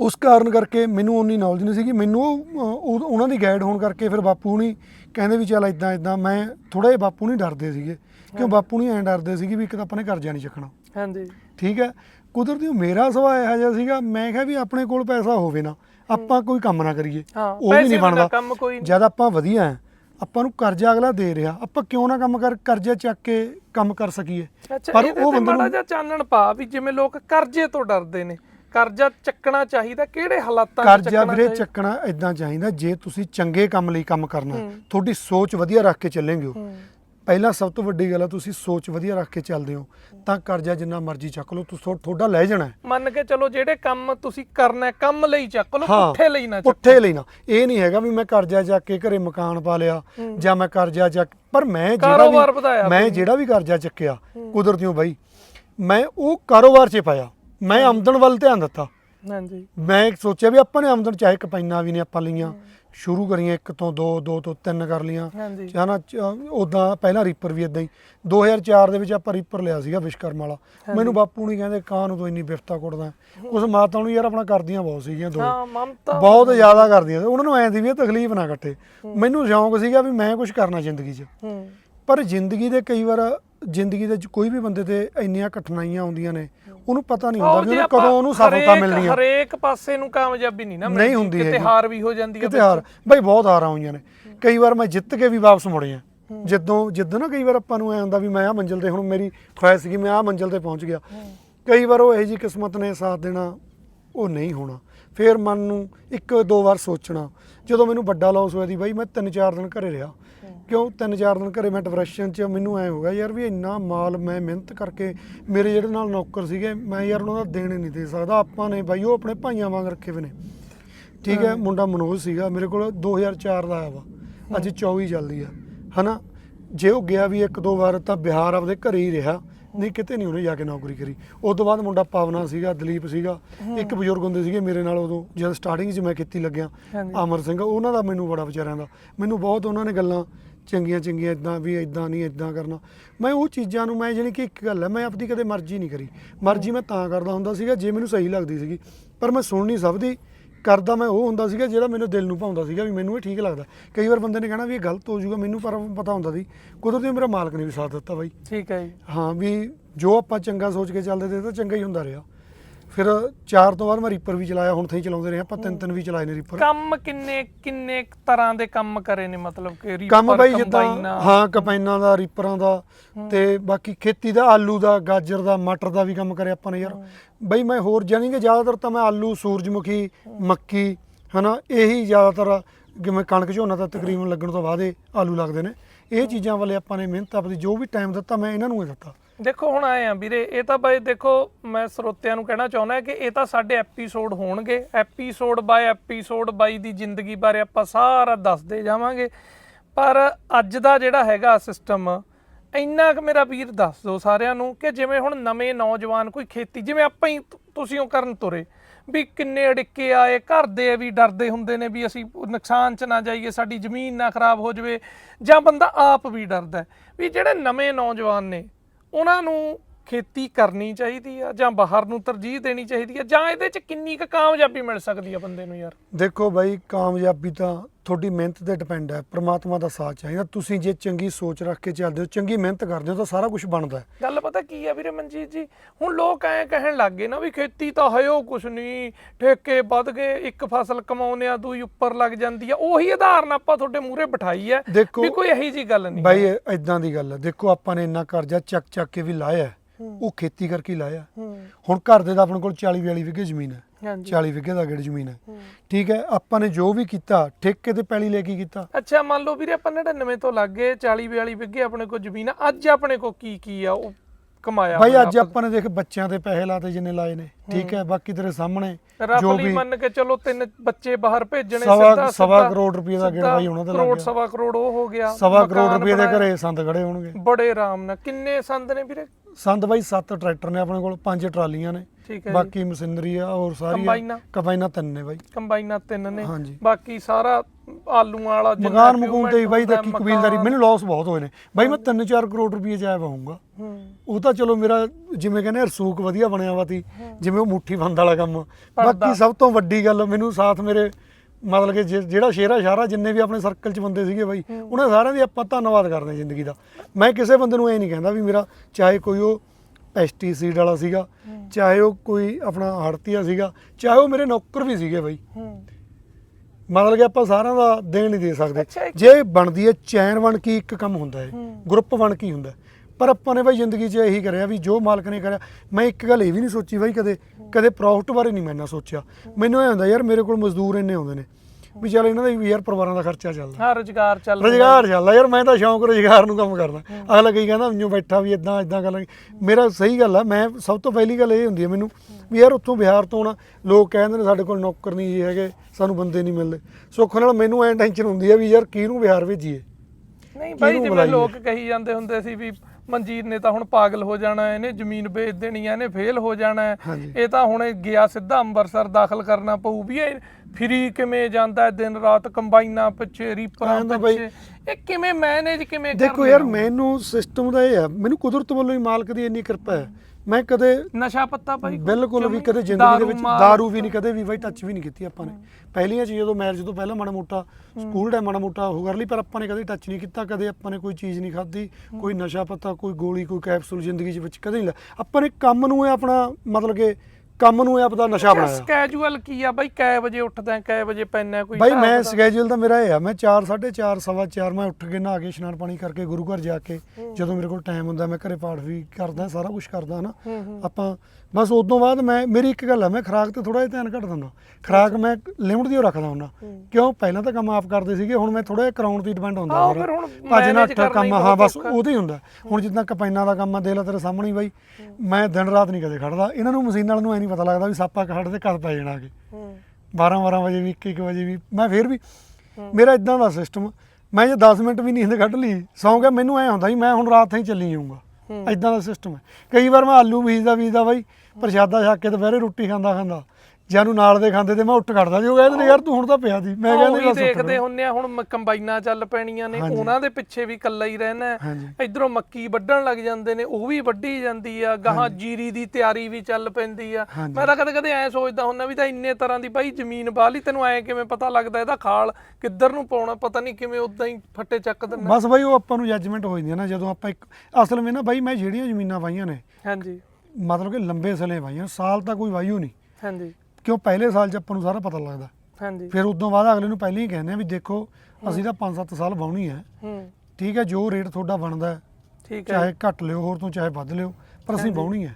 S1: ਉਸ ਕਾਰਨ ਕਰਕੇ ਮੈਨੂੰ ਉਨੀ ਨੌਲੇਜ ਨਹੀਂ ਸੀਗੀ। ਮੈਨੂੰ ਉਹ, ਉਹ- ਉਹਨਾਂ ਦੀ ਗਾਈਡ ਹੋਣ ਕਰਕੇ ਫਿਰ ਬਾਪੂ ਨਹੀਂ ਕਹਿੰਦੇ ਵੀ ਚੱਲ ਇਦਾਂ ਇਦਾਂ ਮੈਂ ਥੋੜਾ ਜਿਹਾ ਬਾਪੂ ਨਹੀਂ ਡਰਦੇ ਸੀਗੇ। ਕਿਉਂ ਬਾਪੂ ਨਹੀਂ ਐਂ ਡਰਦੇ ਸੀਗੇ ਵੀ ਇੱਕ ਤਾਂ ਆਪਾਂ ਨੇ ਕਰਜ਼ਾ ਨਹੀਂ ਚੱਕਣਾ
S2: ਹਾਂਜੀ
S1: ਠੀਕ ਹੈ ਕੁਦਰਤੀ ਉਹ ਮੇਰਾ ਸੁਭਾਅ ਇਹੋ ਜਿਹਾ ਸੀਗਾ ਮੈਂ ਕਿਹਾ ਵੀ ਆਪਣੇ ਕੋਲ ਪੈਸਾ ਹੋਵੇ ਨਾ ਆਪਾਂ ਕੋਈ ਕੰਮ ਨਾ ਕਰੀਏ
S2: ਹਾਂ,
S1: ਉਹ ਵੀ
S2: ਪੈਸੇ
S1: ਨਹੀਂ
S2: ਬਿਨਾਂ
S1: ਬਣਦਾ
S2: ਕੰਮ ਕੋਈ ਨਹੀਂ।
S1: ਜਦ ਆਪਾਂ ਵਧੀਆ ਹੈ ਆਪਾਂ ਨੂੰ ਕਰਜ਼ਾ ਅਗਲਾ ਦੇ ਰਿਹਾ ਆਪਾਂ ਕਿਉਂ ਨਾ ਕੰਮ ਕਰ ਕਰਜ਼ਾ ਚੱਕ ਕੇ ਕੰਮ ਕਰ ਸਕੀਏ
S2: ਅੱਛਾ
S1: ਪਰ
S2: ਇਹਦੇ
S1: ਉਹ
S2: ਤੇ
S1: ਬੰਦੇ
S2: ਮਾੜਾ
S1: ਨੂੰ
S2: ਜਿਹਾ ਚਾਨਣ ਪਾ ਵੀ ਜਿਵੇਂ ਲੋਕ ਕਰਜ਼ੇ ਤੋਂ ਡਰਦੇ ਨੇ ਕਰਜ਼ਾ ਚੱਕਣਾ ਚਾਹੀਦਾ ਕਿਹੜੇ ਹਾਲਾਤਾਂ 'ਚ
S1: ਕਰਜ਼ਾ
S2: ਚੱਕਣਾ
S1: ਵੀਰੇ
S2: ਚਾਹੀਦਾ?
S1: ਚੱਕਣਾ ਇਦਾਂ ਚਾਹੀਦਾ ਜੇ ਤੁਸੀਂ ਚੰਗੇ ਕੰਮ ਲਈ ਕੰਮ ਕਰਨਾ
S2: ਹੂੰ।
S1: ਤੁਹਾਡੀ ਸੋਚ ਵਧੀਆ ਰੱਖ ਕੇ ਚੱਲੇਂਗੇ ਹੋ
S2: ਹੂੰ।
S1: ਪਹਿਲਾਂ ਸਭ ਤੋਂ ਵੱਡੀ ਗੱਲ ਹੈ ਤੁਸੀਂ ਸੋਚ ਵਧੀਆ ਰੱਖ ਕੇ ਚੱਲਦੇ ਹੋ। ਤਾਂ ਕਰਜ਼ਾ ਜਿੰਨਾ ਮਰਜ਼ੀ ਚੱਕ ਲਓ ਤੁਸੀਂ ਤੁਹਾਡਾ ਲੈ ਜਾਣਾ। ਹੈ।
S2: ਮੰਨ ਕੇ ਚਲੋ ਜਿਹੜੇ ਕੰਮ ਤੁਸੀਂ ਕਰਨਾ ਹੈ, ਕੰਮ ਲਈ ਚੱਕ ਲਓ
S1: ਹਾਂ
S2: ਪੁੱਠੇ ਲਈ ਨਾ ਚੱਕੋ
S1: ਪੁੱਠੇ ਲਈ ਨਾ। ਇਹ ਨਹੀਂ ਹੈਗਾ ਵੀ ਮੈਂ ਕਰਜ਼ਾ ਚੱਕ ਕੇ ਘਰੇ ਮਕਾਨ ਪਾ ਲਿਆ ਜਾਂ ਮੈਂ ਕਰਜ਼ਾ ਚੱਕ ਪਰ ਮੈਂ ਜਿਹੜਾ
S2: ਕਾਰੋਬਾਰ ਵਧਾਇਆ
S1: ਵੀ ਮੈਂ। ਜਿਹੜਾ ਵੀ ਕਰਜ਼ਾ ਚੱਕਿਆ ਕੁਦਰਤੀਓ ਬਾਈ ਮੈਂ ਉਹ ਕਾਰੋਬਾਰ 'ਚ ਪਾਇਆ। ਮੈਂ ਆਮਦਨ ਵੱਲ ਧਿਆਨ ਦਿੱਤਾ।
S2: ਹਾਂਜੀ।
S1: ਮੈਂ ਸੋਚਿਆ ਵੀ ਆਪਾਂ ਨੇ ਆਮਦਨ ਚਾਹੇ ਕਪਾਈਨਾਂ ਵੀ ਨੇ ਆਪਾਂ ਲਈਆਂ। ਸ਼ੁਰੂ ਕਰੀਆਂ ਇੱਕ ਤੋਂ ਦੋ ਦੋ ਤੋਂ ਤਿੰਨ ਕਰ ਲੀਆਂ
S2: ਹਾਂਜੀ।
S1: ਹਨਾ ਉਦਾਂ ਪਹਿਲਾਂ ਰੀਪਰ ਵੀ ਇਦਾਂ ਹੀ। 2004 ਦੇ ਵਿੱਚ ਆਪਾਂ ਰੀਪਰ ਲਿਆ ਸੀਗਾ ਵਿਸ਼ਕਰਮ ਵਾਲਾ ਮੈਨੂੰ ਬਾਪੂ ਨਹੀਂ ਕਹਿੰਦੇ ਕਾਂ ਨੂੰ ਤੂੰ ਇੰਨੀ ਬਿਫਤਾ ਕੁੱਟਦਾ। ਉਸ ਮਾਤਾ ਨੂੰ ਯਾਰ ਆਪਣਾ ਕਰਦੀਆਂ ਬਹੁਤ ਸੀਗੀਆਂ ਦੋ। ਬਹੁਤ ਜ਼ਿਆਦਾ ਕਰਦੀਆਂ। ਉਹਨਾਂ ਨੂੰ ਐਂ ਸੀ ਵੀ ਤਕਲੀਫ ਨਾ ਕੱਟੇ। ਮੈਨੂੰ ਸ਼ੌਂਕ ਸੀਗਾ ਵੀ ਮੈਂ ਕੁਝ ਕਰਨਾ ਜ਼ਿੰਦਗੀ 'ਚ। ਪਰ ਜ਼ਿੰਦਗੀ ਦੇ ਕਈ ਵਾਰ ਜ਼ਿੰਦਗੀ ਦੇ ਵਿੱਚ ਕੋਈ ਵੀ ਬੰਦੇ ਤੇ ਇੰਨੀਆਂ ਕਠਿਨਾਈਆਂ ਆਉਂਦੀਆਂ ਨੇ। ਉਹਨੂੰ ਪਤਾ ਨਹੀਂ ਹੁੰਦਾ ਵੀ ਕਦੋਂ ਉਹਨੂੰ ਸਫਲਤਾ ਮਿਲਣੀ ਆ।
S2: ਹਰੇਕ ਪਾਸੇ ਨੂੰ ਕਾਮਯਾਬੀ ਨਹੀਂ ਨਾ
S1: ਨਹੀਂ
S2: ਕਿਤੇ। ਹਾਰ ਵੀ ਹੋ ਜਾਂਦੀ ਹੈ
S1: ਕਿਤੇ ਹਾਰ। ਬਈ ਬਹੁਤ ਹਾਰਾਂ ਹੋਈਆਂ ਨੇ। ਕਈ ਵਾਰ ਮੈਂ ਜਿੱਤ ਕੇ ਵੀ ਵਾਪਸ ਮੁੜੇ ਆ। ਜਦੋਂ ਜਿੱਦਾਂ ਨਾ ਕਈ ਵਾਰ ਆਪਾਂ ਨੂੰ ਐ ਹੁੰਦਾ ਵੀ ਮੈਂ ਆ ਮੰਜ਼ਿਲ ਤੇ ਹੁਣ ਮੇਰੀ ਖੁਆਇਸ਼ ਸੀਗੀ ਮੈਂ ਆ ਮੰਜ਼ਿਲ ਤੇ ਪਹੁੰਚ ਗਿਆ। ਕਈ ਵਾਰ ਉਹ ਇਹੋ ਜੀ ਕਿਸਮਤ ਨੇ ਸਾਥ ਦੇਣਾ ਉਹ ਨਹੀਂ ਹੋਣਾ। ਫੇਰ ਮਨ ਨੂੰ ਇੱਕ ਦੋ ਵਾਰ ਸੋਚਣਾ। ਜਦੋਂ ਮੈਨੂੰ ਵੱਡਾ ਲਾਸ ਹੋਇਆ ਦੀ ਬਾਈ ਮੈਂ ਤਿੰਨ ਚਾਰ ਦਿਨ ਘਰੇ ਰਿਹਾ। ਕਿਉਂ ਤਿੰਨ ਚਾਰ ਦਿਨ ਘਰੇ ਮੈਂ ਡਿਪਰੈਸ਼ਨ 'ਚ ਮੈਨੂੰ ਐ ਹੋ ਗਿਆ ਯਾਰ ਵੀ ਇੰਨਾ ਮਾਲ ਮੈਂ ਮਿਹਨਤ ਕਰਕੇ ਮੇਰੇ ਜਿਹੜੇ ਨਾਲ ਨੌਕਰ ਸੀਗੇ ਮੈਂ ਯਾਰ ਉਹਨਾਂ ਦਾ ਦੇਣ ਨਹੀਂ ਦੇ ਸਕਦਾ। ਆਪਾਂ ਨੇ ਬਾਈ ਉਹ ਆਪਣੇ ਭਾਈਆਂ ਵਾਂਗ ਰੱਖੇ ਹੋਏ ਨੇ। ਠੀਕ ਹੈ ਮੁੰਡਾ ਮਨੋਜ ਸੀਗਾ ਮੇਰੇ ਕੋਲ 2004 ਦਾ ਆਇਆ ਵਾ। ਅੱਜ 24 ਚੱਲਦੀ ਆ ਹਨਾ? ਜੇ ਉਹ ਗਿਆ ਵੀ ਇੱਕ ਦੋ ਵਾਰ ਤਾਂ ਬਿਹਾਰ ਆਪਦੇ ਘਰੇ ਹੀ ਰਿਹਾ। ਨਹੀਂ ਕਿਤੇ ਨਹੀਂ ਉਹਨੇ ਜਾ ਕੇ ਨੌਕਰੀ ਕਰੀ। ਉਸ ਤੋਂ ਬਾਅਦ ਮੁੰਡਾ ਪਾਵਨਾ ਸੀਗਾ ਦਲੀਪ ਸੀਗਾ। ਇੱਕ ਬਜ਼ੁਰਗ ਹੁੰਦੇ ਸੀਗੇ ਮੇਰੇ ਨਾਲ ਉਦੋਂ ਜਦ ਸਟਾਰਟਿੰਗ 'ਚ ਮੈਂ ਕੀਤੀ ਲੱਗਿਆ। ਅਮਰ ਸਿੰਘ ਉਹਨਾਂ ਦਾ ਮੈਨੂੰ ਬੜਾ ਵਿਚਾਰਿਆਂ ਦਾ। ਮੈਨੂੰ ਬਹੁਤ ਉਹਨਾਂ ਨੇ ਗੱਲਾਂ ਚੰਗੀਆਂ ਚੰਗੀਆਂ ਇਦਾਂ ਵੀ ਇਦਾਂ ਨਹੀਂ ਇਦਾਂ ਕਰਨਾ। ਮੈਂ ਉਹ ਚੀਜ਼ਾਂ ਨੂੰ ਮੈਂ ਜਾਣੀ ਕਿ ਇੱਕ ਗੱਲ ਹੈ ਮੈਂ ਆਪਣੀ ਕਦੇ ਮਰਜ਼ੀ ਨਹੀਂ ਕਰੀ। ਮਰਜ਼ੀ ਮੈਂ ਤਾਂ ਕਰਦਾ ਹੁੰਦਾ ਸੀਗਾ ਜੇ ਮੈਨੂੰ ਸਹੀ ਲੱਗਦੀ ਸੀਗੀ। ਪਰ ਮੈਂ ਸੁਣ ਨਹੀਂ ਸਕਦੀ। ਕਰਦਾ ਮੈਂ ਉਹ ਹੁੰਦਾ ਸੀਗਾ ਜਿਹੜਾ ਮੈਨੂੰ ਦਿਲ ਨੂੰ ਭਾਉਂਦਾ ਸੀਗਾ ਵੀ ਮੈਨੂੰ ਇਹ ਠੀਕ ਲੱਗਦਾ। ਕਈ ਵਾਰ ਬੰਦੇ ਨੇ ਕਹਿਣਾ ਵੀ ਇਹ ਗਲਤ ਹੋ ਜਾਊਗਾ ਮੈਨੂੰ ਪਰ ਪਤਾ ਹੁੰਦਾ ਸੀ। ਕੁਦਰਤੀ ਮੇਰਾ ਮਾਲਕ ਨੇ ਵੀ ਸਾਥ ਦਿੱਤਾ ਬਾਈ।
S2: ਠੀਕ ਹੈ ਜੀ।
S1: ਹਾਂ ਵੀ ਜੋ ਆਪਾਂ ਚੰਗਾ ਸੋਚ ਕੇ ਚੱਲਦੇ ਤੇ ਤਾਂ ਚੰਗਾ ਹੀ ਹੁੰਦਾ ਰਿਹਾ। ਫਿਰ ਚਾਰ ਤੋਂ ਬਾਅਦ ਮੈਂ ਰੀਪਰ ਵੀ ਚਲਾਇਆ ਹੁਣ ਤਾਈਂ ਚਲਾਉਂਦੇ ਰਹੇ ਆਪਾਂ ਤਿੰਨ ਤਿੰਨ ਵੀ ਚਲਾਏ ਨੇ ਰੀਪਰ
S2: ਕੰਮ ਕਿੰਨੇ ਕਿੰਨੇ ਤਰ੍ਹਾਂ ਦੇ ਕੰਮ ਕਰੇ ਨੇ ਮਤਲਬ ਕਿ ਰੀਪਰ
S1: ਕੰਮ ਬਾਈ ਜਿੱਦਾਂ। ਹਾਂ ਕਪੈਨਾਂ ਦਾ ਰੀਪਰਾਂ ਦਾ ਤੇ ਬਾਕੀ ਖੇਤੀ ਦਾ ਆਲੂ ਦਾ ਗਾਜਰ ਦਾ ਮਟਰ ਦਾ ਵੀ ਕੰਮ ਕਰਿਆ ਆਪਾਂ ਨੇ ਯਾਰ। ਬਈ ਮੈਂ ਹੋਰ ਜਾਣੀ ਕਿ ਜ਼ਿਆਦਾਤਰ ਤਾਂ ਮੈਂ ਆਲੂ ਸੂਰਜਮੁਖੀ ਮੱਕੀ ਹਨਾ ਇਹੀ ਜ਼ਿਆਦਾਤਰ ਜਿਵੇਂ ਕਣਕ ਝੋਨਾ ਤਾਂ ਤਕਰੀਬਨ ਲੱਗਣ ਤੋਂ ਬਾਅਦ ਇਹ ਆਲੂ ਲੱਗਦੇ ਨੇ। ਇਹ ਚੀਜ਼ਾਂ ਵਾਲੇ ਆਪਾਂ ਨੇ ਮਿਹਨਤ ਆਪਣੀ ਜੋ ਵੀ ਟਾਈਮ ਦਿੱਤਾ ਮੈਂ ਇਹਨਾਂ ਨੂੰ ਹੀ ਦਿੱਤਾ।
S2: ਦੇਖੋ, ਹੁਣ ਆਏ ਆ ਵੀਰੇ, ਇਹ ਤਾਂ ਬਾਈ ਦੇਖੋ, ਮੈਂ ਸਰੋਤਿਆਂ ਨੂੰ ਕਹਿਣਾ ਚਾਹੁੰਦਾ ਕਿ ਇਹ ਤਾਂ ਸਾਡੇ ਐਪੀਸੋਡ ਹੋਣਗੇ। ਐਪੀਸੋਡ ਬਾਏ ਐਪੀਸੋਡ ਬਾਈ ਦੀ ਜ਼ਿੰਦਗੀ ਬਾਰੇ ਆਪਾਂ ਸਾਰਾ ਦੱਸਦੇ ਜਾਵਾਂਗੇ। ਪਰ ਅੱਜ ਦਾ ਜਿਹੜਾ ਹੈਗਾ ਸਿਸਟਮ ਇੰਨਾ ਕੁ ਮੇਰਾ ਵੀਰ ਦੱਸ ਦਿਓ ਸਾਰਿਆਂ ਨੂੰ ਕਿ ਜਿਵੇਂ ਹੁਣ ਨਵੇਂ ਨੌਜਵਾਨ ਕੋਈ ਖੇਤੀ, ਜਿਵੇਂ ਆਪਾਂ ਹੀ ਤੁਸੀਂ ਉਹ ਕਰਨ ਤੁਰੇ, ਵੀ ਕਿੰਨੇ ਅੜਿੱਕੇ ਆਏ, ਘਰ ਦੇ ਵੀ ਡਰਦੇ ਹੁੰਦੇ ਨੇ ਵੀ ਅਸੀਂ ਨੁਕਸਾਨ ਚ ਨਾ ਜਾਈਏ, ਸਾਡੀ ਜ਼ਮੀਨ ਨਾ ਖਰਾਬ ਹੋ ਜਾਵੇ, ਜਾਂ ਬੰਦਾ ਆਪ ਵੀ ਡਰਦਾ ਵੀ ਜਿਹੜੇ ਨਵੇਂ ਨੌਜਵਾਨ ਨੇ ਉਹਨਾਂ ਨੂੰ ਖੇਤੀ ਕਰਨੀ ਚਾਹੀਦੀ ਆ ਜਾਂ ਬਾਹਰ ਨੂੰ ਤਰਜੀਹ ਦੇਣੀ ਚਾਹੀਦੀ ਆ? ਜਾਂ ਇਹਦੇ ਚ ਕਿੰਨੀ ਕੁ ਕਾਮਯਾਬੀ ਮਿਲ ਸਕਦੀ ਆ ਬੰਦੇ ਨੂੰ ਯਾਰ?
S1: ਦੇਖੋ ਬਾਈ ਕਾਮਯਾਬੀ ਤਾਂ ਤੁਹਾਡੀ ਮਿਹਨਤ ਤੇ ਡਿਪੈਂਡ ਹੈ ਪ੍ਰਮਾਤਮਾ ਦਾ ਸਾਥ ਚਾਹੀਦਾ। ਤੁਸੀਂ ਜੇ ਚੰਗੀ ਸੋਚ ਰੱਖ ਕੇ ਚੱਲਦੇ ਹੋ ਚੰਗੀ ਮਿਹਨਤ ਕਰਦੇ ਹੋ ਤਾਂ ਸਾਰਾ ਕੁਝ ਬਣਦਾ ਹੈ।
S2: ਗੱਲ ਪਤਾ ਕੀ ਆ ਵੀਰੇ ਮਨਜੀਤ ਜੀ? ਹੁਣ ਲੋਕ ਐ ਕਹਿਣ ਲੱਗ ਗਏ ਨਾ ਵੀ ਖੇਤੀ ਤਾਂ ਹੈ ਉਹ ਕੁਛ ਨਹੀਂ ਠੇਕੇ ਵੱਧ ਗਏ ਇੱਕ ਫਸਲ ਕਮਾਉਨੇ ਆ ਦੂਈ ਉੱਪਰ ਲੱਗ ਜਾਂਦੀ ਆ। ਉਹੀ ਉਦਾਹਰਨ ਆਪਾਂ ਤੁਹਾਡੇ ਮੂਹਰੇ ਬਿਠਾਈ ਆ
S1: ਦੇਖੋ
S2: ਵੀ ਕੋਈ ਇਹੀ ਜੀ ਗੱਲ ਨਹੀਂ
S1: ਬਾਈ ਇਦਾਂ ਦੀ ਗੱਲ ਹੈ ਦੇਖੋ ਆਪਾਂ ਨੇ ਇੰਨਾ ਕਰਜ਼ਾ ਚੱਕ ਚੱਕ ਕੇ ਵੀ ਲਾਇਆ ਹੈ। ਉਹ ਖੇਤੀ ਕਰਕੇ ਹੀ ਲਾਇਆ। ਹੁਣ ਘਰ ਦੇ ਤਾਂ ਆਪਣੇ ਕੋਲ 40 42 ਵਿਗੇ ਜ਼ਮੀਨ ਹੈ।
S2: ਹਾਂਜੀ।
S1: 40 ਵਿਗੇ ਦਾ ਗੇੜ ਜ਼ਮੀਨ ਹੈ। ਠੀਕ ਹੈ ਆਪਾਂ ਨੇ ਜੋ ਵੀ ਕੀਤਾ ਠੇਕੇ ਤੇ ਪੈਲੀ ਲੈ ਕੇ ਕੀਤਾ।
S2: ਅੱਛਾ ਮੰਨ ਲਓ ਵੀਰੇ ਆਪਾਂ 99 ਤੋਂ ਲੱਗ ਗਏ 40 42 ਵਿੱਗੇ ਆਪਣੇ ਕੋਲ ਜ਼ਮੀਨ ਆ ਅੱਜ ਆਪਣੇ ਕੋਲ ਕੀ ਕੀ ਆ ਉਹ ਕਮਾਇਆ ਹੋਇਆ
S1: ਅੱਜ ਆਪਾਂ? ਨੇ ਦੇਖ ਬੱਚਿਆਂ ਤੇ ਪੈਸੇ ਲਾਤੇ ਜਿੰਨੇ ਲਾਏ ਨੇ। ਠੀਕ ਹੈ ਬਾਕੀ ਤੇਰੇ ਸਾਹਮਣੇ ਜੋ ਵੀ
S2: ਮੰਨ ਕੇ ਚਲੋ ਤਿੰਨ ਬੱਚੇ ਬਾਹਰ ਭੇਜਣੇ ਸਿੱਧਾ
S1: ਸਵਾ ਕਰੋੜ ਰੁਪਏ ਦਾ ਗੇੜ ਬਾਈ ਉਹਨਾਂ ਦਾ ਲੱਗ
S2: ਕਰੋੜ। ਸਵਾ ਕਰੋੜ ਉਹ ਹੋ ਗਿਆ।
S1: ਸਵਾ ਕਰੋੜ ਰੁਪਏ ਦੇ। ਘਰੇ ਸੰਦ ਖੜੇ ਹੋਣਗੇ।
S2: ਬੜੇ ਆਰਾਮ ਨਾਲ। ਕਿੰਨੇ ਸੰਦ ਨੇ ਵੀਰੇ?
S1: ਸੰਦ ਬਾਈ ਸੱਤ ਟਰੈਕਟਰ ਨੇ ਆਪਣੇ ਕੋਲ ਪੰਜ ਟਰਾਲੀਆਂ ਨੇ।
S2: ਠੀਕ ਹੈ ਜੀ।
S1: ਬਾਕੀ ਮਸ਼ੀਨਰੀ ਆ ਹੋਰ ਸਾਰੀ
S2: ਕੰਬਾਈਨਾਂ?
S1: ਕੰਬਾਈਨਾਂ ਤਿੰਨ ਨੇ ਬਾਈ।
S2: ਕੰਬਾਈਨਾਂ ਤਿੰਨ ਨੇ।
S1: ਹਾਂਜੀ।
S2: ਬਾਕੀ ਸਾਰਾ ਆਲੂਆਂ ਵਾਲਾ
S1: ਮਕਾਨ ਮਕੂਨ ਤੇ ਹੀ ਬਾਈ
S2: ਹੁੰਦਾ,
S1: ਦੇਖੀ ਕਬੀਲਦਾਰੀ। ਮੈਨੂੰ ਲਾਸ ਬਹੁਤ ਹੋਏ ਨੇ। ਬਾਈ ਮੈਂ 3-4 ਕਰੋੜ ਰੁਪਏ ਜਾਇਆ ਪਾਉਂਗਾ ਉਹ ਤਾਂ ਚਲੋ ਮੇਰਾ ਜਿਵੇਂ ਕਹਿੰਦੇ ਆ, ਰਸੂਖ ਵਧੀਆ ਬਣਿਆ ਵਾ ਤੀ। ਜਿਵੇਂ ਉਹ ਮੁੱਠੀ ਬੰਦ ਵਾਲਾ ਕੰਮ। ਬਾਕੀ ਸਭ ਤੋਂ ਵੱਡੀ ਗੱਲ ਮੈਨੂੰ ਸਾਥ ਮੇਰੇ ਮਤਲਬ ਕਿ ਜਿ- ਜਿਹੜਾ ਸ਼ੇਰਾ ਸ਼ਾਰਾ ਜਿੰਨੇ ਵੀ ਆਪਣੇ ਸਰਕਲ 'ਚ ਬੰਦੇ ਸੀਗੇ ਬਾਈ ਉਹਨਾਂ ਸਾਰਿਆਂ ਦੀ ਆਪਾਂ ਧੰਨਵਾਦ ਕਰਦੇ ਹਾਂ ਜ਼ਿੰਦਗੀ ਦਾ। ਮੈਂ ਕਿਸੇ ਬੰਦੇ ਨੂੰ ਇਹ ਨਹੀਂ ਕਹਿੰਦਾ ਵੀ ਮੇਰਾ ਚਾਹੇ ਕੋਈ ਉਹ ਪੈਸਟੀਸਾਈਡ ਵਾਲਾ ਸੀਗਾ ਚਾਹੇ ਉਹ ਕੋਈ ਆਪਣਾ ਆੜਤੀਆ ਸੀਗਾ ਚਾਹੇ ਉਹ ਮੇਰੇ ਨੌਕਰ ਵੀ ਸੀਗੇ ਬਾਈ।
S2: ਹੂੰ।
S1: ਮਤਲਬ ਕਿ ਆਪਾਂ ਸਾਰਿਆਂ ਦਾ ਦੇਣ ਨਹੀਂ ਦੇ ਸਕਦੇ।
S2: ਅੱਛਾ, ਇੱਕ-
S1: ਜੇ ਬਣਦੀ ਹੈ ਚੈਨ ਬਣ ਕੇ ਇੱਕ ਕੰਮ ਹੁੰਦਾ ਹੈ
S2: ਹੂੰ।
S1: ਗਰੁੱਪ ਬਣ ਕੇ ਹੀ ਹੁੰਦਾ ਹੈ। ਪਰ ਆਪਾਂ ਨੇ ਬਾਈ ਜ਼ਿੰਦਗੀ 'ਚ ਇਹੀ ਕਰਿਆ ਵੀ ਜੋ ਮਾਲਕ ਨੇ ਕਰਿਆ। ਮੈਂ ਇੱਕ ਗੱਲ ਇਹ ਵੀ ਨਹੀਂ ਸੋਚੀ ਬਾਈ ਕਦੇ ਕਦੇ ਪ੍ਰੋਫਿਟ ਬਾਰੇ ਨਹੀਂ ਮੈਂ ਇੰਨਾ ਸੋਚਿਆ। ਮੈਨੂੰ ਇਹ ਹੁੰਦਾ ਯਾਰ ਮੇਰੇ ਕੋਲ ਮਜ਼ਦੂਰ ਇੰਨੇ ਆਉਂਦੇ ਨੇ ਵੀ ਚੱਲ ਇਹਨਾਂ ਦਾ ਵੀ ਯਾਰ ਪਰਿਵਾਰਾਂ ਦਾ ਖਰਚਾ ਚੱਲਦਾ।
S2: ਹਾਂ ਰੁਜ਼ਗਾਰ ਚੱਲ।
S1: ਰੁਜ਼ਗਾਰ ਚੱਲਦਾ ਯਾਰ ਮੈਂ ਤਾਂ ਸ਼ੌਂਕ ਰੁਜ਼ਗਾਰ ਨੂੰ ਕੰਮ ਕਰਦਾ। ਅਗਲਾ ਕਈ ਕਹਿੰਦਾ ਇੰਨੋਂ ਬੈਠਾ ਵੀ ਇਦਾਂ ਇਦਾਂ ਲਾਂਗੇ। ਮੇਰਾ ਸਹੀ ਗੱਲ ਆ ਮੈਂ ਸਭ ਤੋਂ ਪਹਿਲੀ ਗੱਲ ਇਹ ਹੁੰਦੀ ਹੈ ਮੈਨੂੰ ਵੀ ਯਾਰ ਉੱਥੋਂ ਬਿਹਾਰ ਤੋਂ ਆਉਣਾ ਲੋਕ ਕਹਿੰਦੇ ਨੇ ਸਾਡੇ ਕੋਲ ਨੌਕਰ ਨਹੀਂ ਜੀ ਹੈਗੇ ਸਾਨੂੰ ਬੰਦੇ ਨਹੀਂ ਮਿਲਦੇ। ਸੁੱਖ ਨਾਲ ਮੈਨੂੰ ਐਂ ਟੈਨਸ਼ਨ ਹੁੰਦੀ ਹੈ ਵੀ ਯਾਰ ਕਿਹਨੂੰ ਬਿਹਾਰ ਭੇਜੀਏ?
S2: ਨਹੀਂ ਬਾਈ ਜਿਵੇਂ? ਲੋਕ ਕਹੀ ਜਾਂਦੇ ਹੁੰਦੇ ਸੀ ਵੀ ਮਨਜੀਤ ਨੇ ਤਾਂ ਹੁਣ ਪਾਗਲ ਹੋ ਜਾਣਾ ਇਹਨੇ ਜ਼ਮੀਨ ਵੇਚ ਦੇਣੀ ਹੈ ਇਹਨੇ ਫੇਲ ਹੋ ਜਾਣਾ ਹੈ।
S1: ਹਾਂਜੀ।
S2: ਇਹ ਤਾਂ ਹੁਣ ਗਿਆ ਸਿੱਧਾ ਅੰਮ੍ਰਿਤਸਰ ਦਾਖਲ ਕਰਨਾ ਪਊ ਵੀ ਇਹ ਫਰੀ ਕਿਵੇਂ ਜਾਂਦਾ ਹੈ ਦਿਨ ਰਾਤ ਕੰਬਾਈਨਾਂ ਪਿੱਛੇ ਰੀਪਰਾਂ
S1: ਬਈ-
S2: ਪਿੱਛੇ ਇਹ ਕਿਵੇਂ ਮੈਨੇਜ ਕਿਵੇਂ
S1: ਦੇਖੋ
S2: ਕਰਦੇ
S1: ਯਾਰ
S2: ਹੋ?
S1: ਮੈਨੂੰ ਸਿਸਟਮ ਦਾ ਇਹ ਆ ਮੈਨੂੰ ਕੁਦਰਤ ਵੱਲੋਂ ਹੀ ਮਾਲਕ ਦੀ ਇੰਨੀ ਕਿਰਪਾ ਹੈ ਮੈਂ ਕਦੇ
S2: ਨਸ਼ਾ ਪੱਤਾ ਭਾਈ
S1: ਬਿਲਕੁਲ ਵੀ ਕਦੇ ਜ਼ਿੰਦਗੀ ਦੇ ਵਿੱਚ दारू ਵੀ ਨਹੀਂ ਕਦੇ ਵੀ ਬਾਈ ਟੱਚ ਵੀ ਨਹੀਂ ਕੀਤੀ ਆਪਾਂ ਨੇ। ਪਹਿਲੀਆਂ ਚੀਜ਼ ਜਦੋਂ ਮੈਰਿਜ ਤੋਂ ਪਹਿਲਾਂ ਮਾੜਾ ਮੋਟਾ ਸਕੂਲ ਟਾਈਮ ਮਾੜਾ ਮੋਟਾ ਉਹ ਕਰ ਲਈ ਪਰ ਆਪਾਂ ਨੇ ਕਦੇ ਟੱਚ ਨਹੀਂ ਕੀਤਾ ਕਦੇ ਆਪਾਂ ਨੇ ਕੋਈ ਚੀਜ਼ ਨਹੀਂ ਖਾਧੀ ਕੋਈ ਨਸ਼ਾ ਪੱਤਾ ਕੋਈ ਗੋਲੀ ਕੋਈ ਕੈਪਸੂਲ ਜ਼ਿੰਦਗੀ ਦੇ ਵਿੱਚ ਕਦੇ ਨਹੀਂ ਲਿਆ ਆਪਾਂ ਨੇ ਕੰਮ ਨੂੰ ਇਹ ਆਪਣਾ ਮਤਲਬ ਕਿ ਕੰਮ ਨੂੰ ਆਪਦਾ ਨਸ਼ਾ ਬਣਾਇਆ।
S2: ਕੈਜੂਅਲ ਕੀ ਆ ਬਾਈ? ਕੈ ਵਜੇ ਉੱਠਦਾ ਕੈ ਵਜੇ ਪੈਣਾ ਕੋਈ
S1: ਬਾਈ ਮੈਂ
S2: ਦਾ?
S1: ਸਕੇਜੂਲ ਤਾਂ ਮੇਰਾ ਇਹ ਆ ਮੈਂ 4 4:30 ਸਵਾ 4 ਮੈਂ ਉੱਠ ਕੇ ਨਹਾ ਕੇ ਇਸ਼ਨਾਨ ਪਾਣੀ ਕਰਕੇ ਗੁਰੂ ਘਰ ਜਾ ਕੇ ਜਦੋਂ ਮੇਰੇ ਕੋਲ ਟਾਈਮ ਹੁੰਦਾ ਮੈਂ ਘਰੇ ਪਾਠ ਵੀ ਕਰਦਾ ਸਾਰਾ ਕੁਝ ਕਰਦਾ ਹਨਾ। ਆਪਾਂ ਬਸ ਉਸ ਤੋਂ ਬਾਅਦ ਮੈਂ ਮੇਰੀ ਇੱਕ ਗੱਲ ਆ ਮੈਂ ਖਰਾਕ ਤੇ ਥੋੜਾ ਜਿਹਾ ਧਿਆਨ ਘੱਟ ਦਿੰਦਾ। ਖਰਾਕ ਮੈਂ ਲਿਮਟ ਦੀ ਰੱਖਦਾ ਹੁੰਦਾ। ਕਿਉਂ? ਪਹਿਲਾਂ ਤਾਂ ਕੰਮ ਆਪ ਕਰਦੇ ਸੀਗੇ ਹੁਣ ਮੈਂ ਥੋੜਾ ਜਿਹਾ ਕਰਾਉਣ ਤੇ ਡਿਪੈਂਡ ਹੁੰਦਾ ਮੇਰਾ। ਭੱਜ
S2: ਹੀ
S1: ਕੰਮ ਹਾਂ ਬਸ। ਉਹਦੇ ਹੀ ਹੁੰਦਾ। ਹੁਣ ਜਿੱਦਾਂ ਕਪੈਨਾਂ ਦਾ ਕੰਮ ਆ ਦੇਖ ਲੈ ਤੇਰੇ ਸਾਹਮਣੇ ਬਾਈ ਮੈਂ ਦਿਨ ਰਾਤ ਨਹੀਂ ਕਦੇ ਖੜਦਾ। ਇਹਨਾਂ ਨੂੰ ਮਸ਼ੀਨ ਨਾਲ ਨੂੰ ਐ ਨਹੀਂ ਪਤਾ ਲੱਗਦਾ ਵੀ ਸਾਪਾ ਖੜ ਤੇ ਕਦ ਪੈ ਜਾਣਾ ਅੱਗੇ।
S2: ਹੂੰ।
S1: 12 12 ਵਜੇ ਵੀ 1 1 ਵਜੇ ਵੀ। ਮੈਂ ਫੇਰ ਵੀ ਮੇਰਾ ਇਦਾਂ ਦਾ ਸਿਸਟਮ ਮੈਂ ਜੇ 10 ਮਿੰਟ ਵੀ ਨੀਂਦ ਕੱਢ ਲਈ ਸੌਂ ਗਿਆ ਮੈਨੂੰ ਐ ਹੁੰਦਾ ਸੀ ਮੈਂ ਹੁਣ ਰਾਤ ਹੀ ਚੱਲੀ ਜਾਊਂਗਾ। ਇਦਾਂ ਦਾ ਸਿਸਟਮ ਹੈ। ਕਈ ਵਾਰ ਮੈਂ ਆਲੂ ਬੀਜਦਾ ਬੀਜਦਾ ਬਾਈ ਪ੍ਰਸ਼ਾਦਾ ਛੱਕ ਕੇ ਦੁਪਹਿਰੇ ਰੋਟੀ ਖਾਂਦਾ ਖਾਂਦਾ। ਜਾਨੂੰ ਨਾਲ ਦੇ ਖਾਂਦੇ ਤੇ ਮੈਂ ਉੱਠ ਖੜਦਾ ਜੀ ਉਹ ਕਹਿੰਦੇ ਨੇ ਯਾਰ ਤੂੰ ਹੁਣ ਤਾਂ ਪਿਆ ਸੀ। ਮੈਂ ਕਹਿੰਦਾ ਉੱਠ
S2: ਦੇਖਦੇ। ਹੁੰਨੇ ਆ ਹੁਣ ਕੰਬਾਈਨਾਂ ਚੱਲ ਪੈਣੀਆਂ ਨੇ। ਉਹਨਾਂ ਦੇ ਪਿੱਛੇ ਵੀ ਕੱਲਾ ਹੀ ਰਹਿਣਾ ਇਧਰੋਂ ਮੱਕੀ ਵੱਢਣ ਲੱਗ ਜਾਂਦੇ ਨੇ ਉਹ ਵੀ ਵੱਢੀ ਜਾਂਦੀ ਆ ਗਾਹਾਂ ਜੀਰੀ ਦੀ ਤਿਆਰੀ ਵੀ ਚੱਲ ਪੈਂਦੀ ਆ। ਮੈਂ ਤਾਂ ਕਦੇ ਕਦੇ ਐ ਸੋਚਦਾ ਹੁੰਦਾ ਵੀ ਤਾਂ ਇੰਨੇ ਤਰ੍ਹਾਂ ਦੀ ਬਾਈ ਜ਼ਮੀਨ ਬਾਹਲੀ ਤੈਨੂੰ ਐ ਕਿਵੇਂ ਪਤਾ ਲੱਗਦਾ ਇਹਦਾ ਖਾਲ ਕਿੱਧਰ ਨੂੰ ਪਾਉਣਾ ਪਤਾ ਨਹੀਂ ਕਿਵੇਂ ਉਦਾਂ ਹੀ ਫੱਟੇ ਚੱਕ ਦਿੰਦਾ।
S1: ਬਸ ਬਾਈ ਉਹ ਆਪਾਂ ਨੂੰ ਜੱਜਮੈਂਟ ਹੋ ਜਾਂਦੀ ਹੈ ਨਾ ਜਦੋਂ ਆਪਾਂ ਇੱਕ ਅਸਲ ਵਿੱਚ ਨਾ ਬਾਈ ਮੈਂ ਜਿਹੜੀਆਂ ਜ਼ਮੀਨਾਂ ਵਾਹੀਆਂ ਨੇ
S2: ਹਾਂਜੀ।
S1: ਮਤਲਬ ਕਿ ਲੰਬੇ ਸਲੇ ਵਾਹੀਆਂ ਸਾਲ ਤਾਂ ਕੋਈ ਵਾਹੀਓ ਨਹੀਂ।
S2: ਹਾਂਜੀ।
S1: ਕਿਉਂ ਪਹਿਲੇ ਸਾਲ 'ਚ ਆਪਾਂ ਨੂੰ ਸਾਰਾ ਪਤਾ ਲੱਗਦਾ।
S2: ਹਾਂਜੀ।
S1: ਫਿਰ ਉਦੋਂ ਬਾਅਦ ਅਗਲੇ ਨੂੰ ਪਹਿਲਾਂ ਹੀ ਕਹਿੰਦੇ ਆ ਵੀ ਦੇਖੋ ਅਸੀਂ ਤਾਂ 5-7 ਸਾਲ ਵਾਹੁਣੀ ਹੈ।
S2: ਹੂੰ।
S1: ਠੀਕ ਹੈ ਜੋ ਰੇਟ ਤੁਹਾਡਾ ਬਣਦਾ ਹੈ
S2: ਠੀਕ ਹੈ।
S1: ਚਾਹੇ ਘੱਟ ਲਿਓ ਹੋਰ ਤੋਂ ਚਾਹੇ ਵੱਧ ਲਿਓ ਪਰ ਅਸੀਂ ਵਾਹੁਣੀ ਹੈ।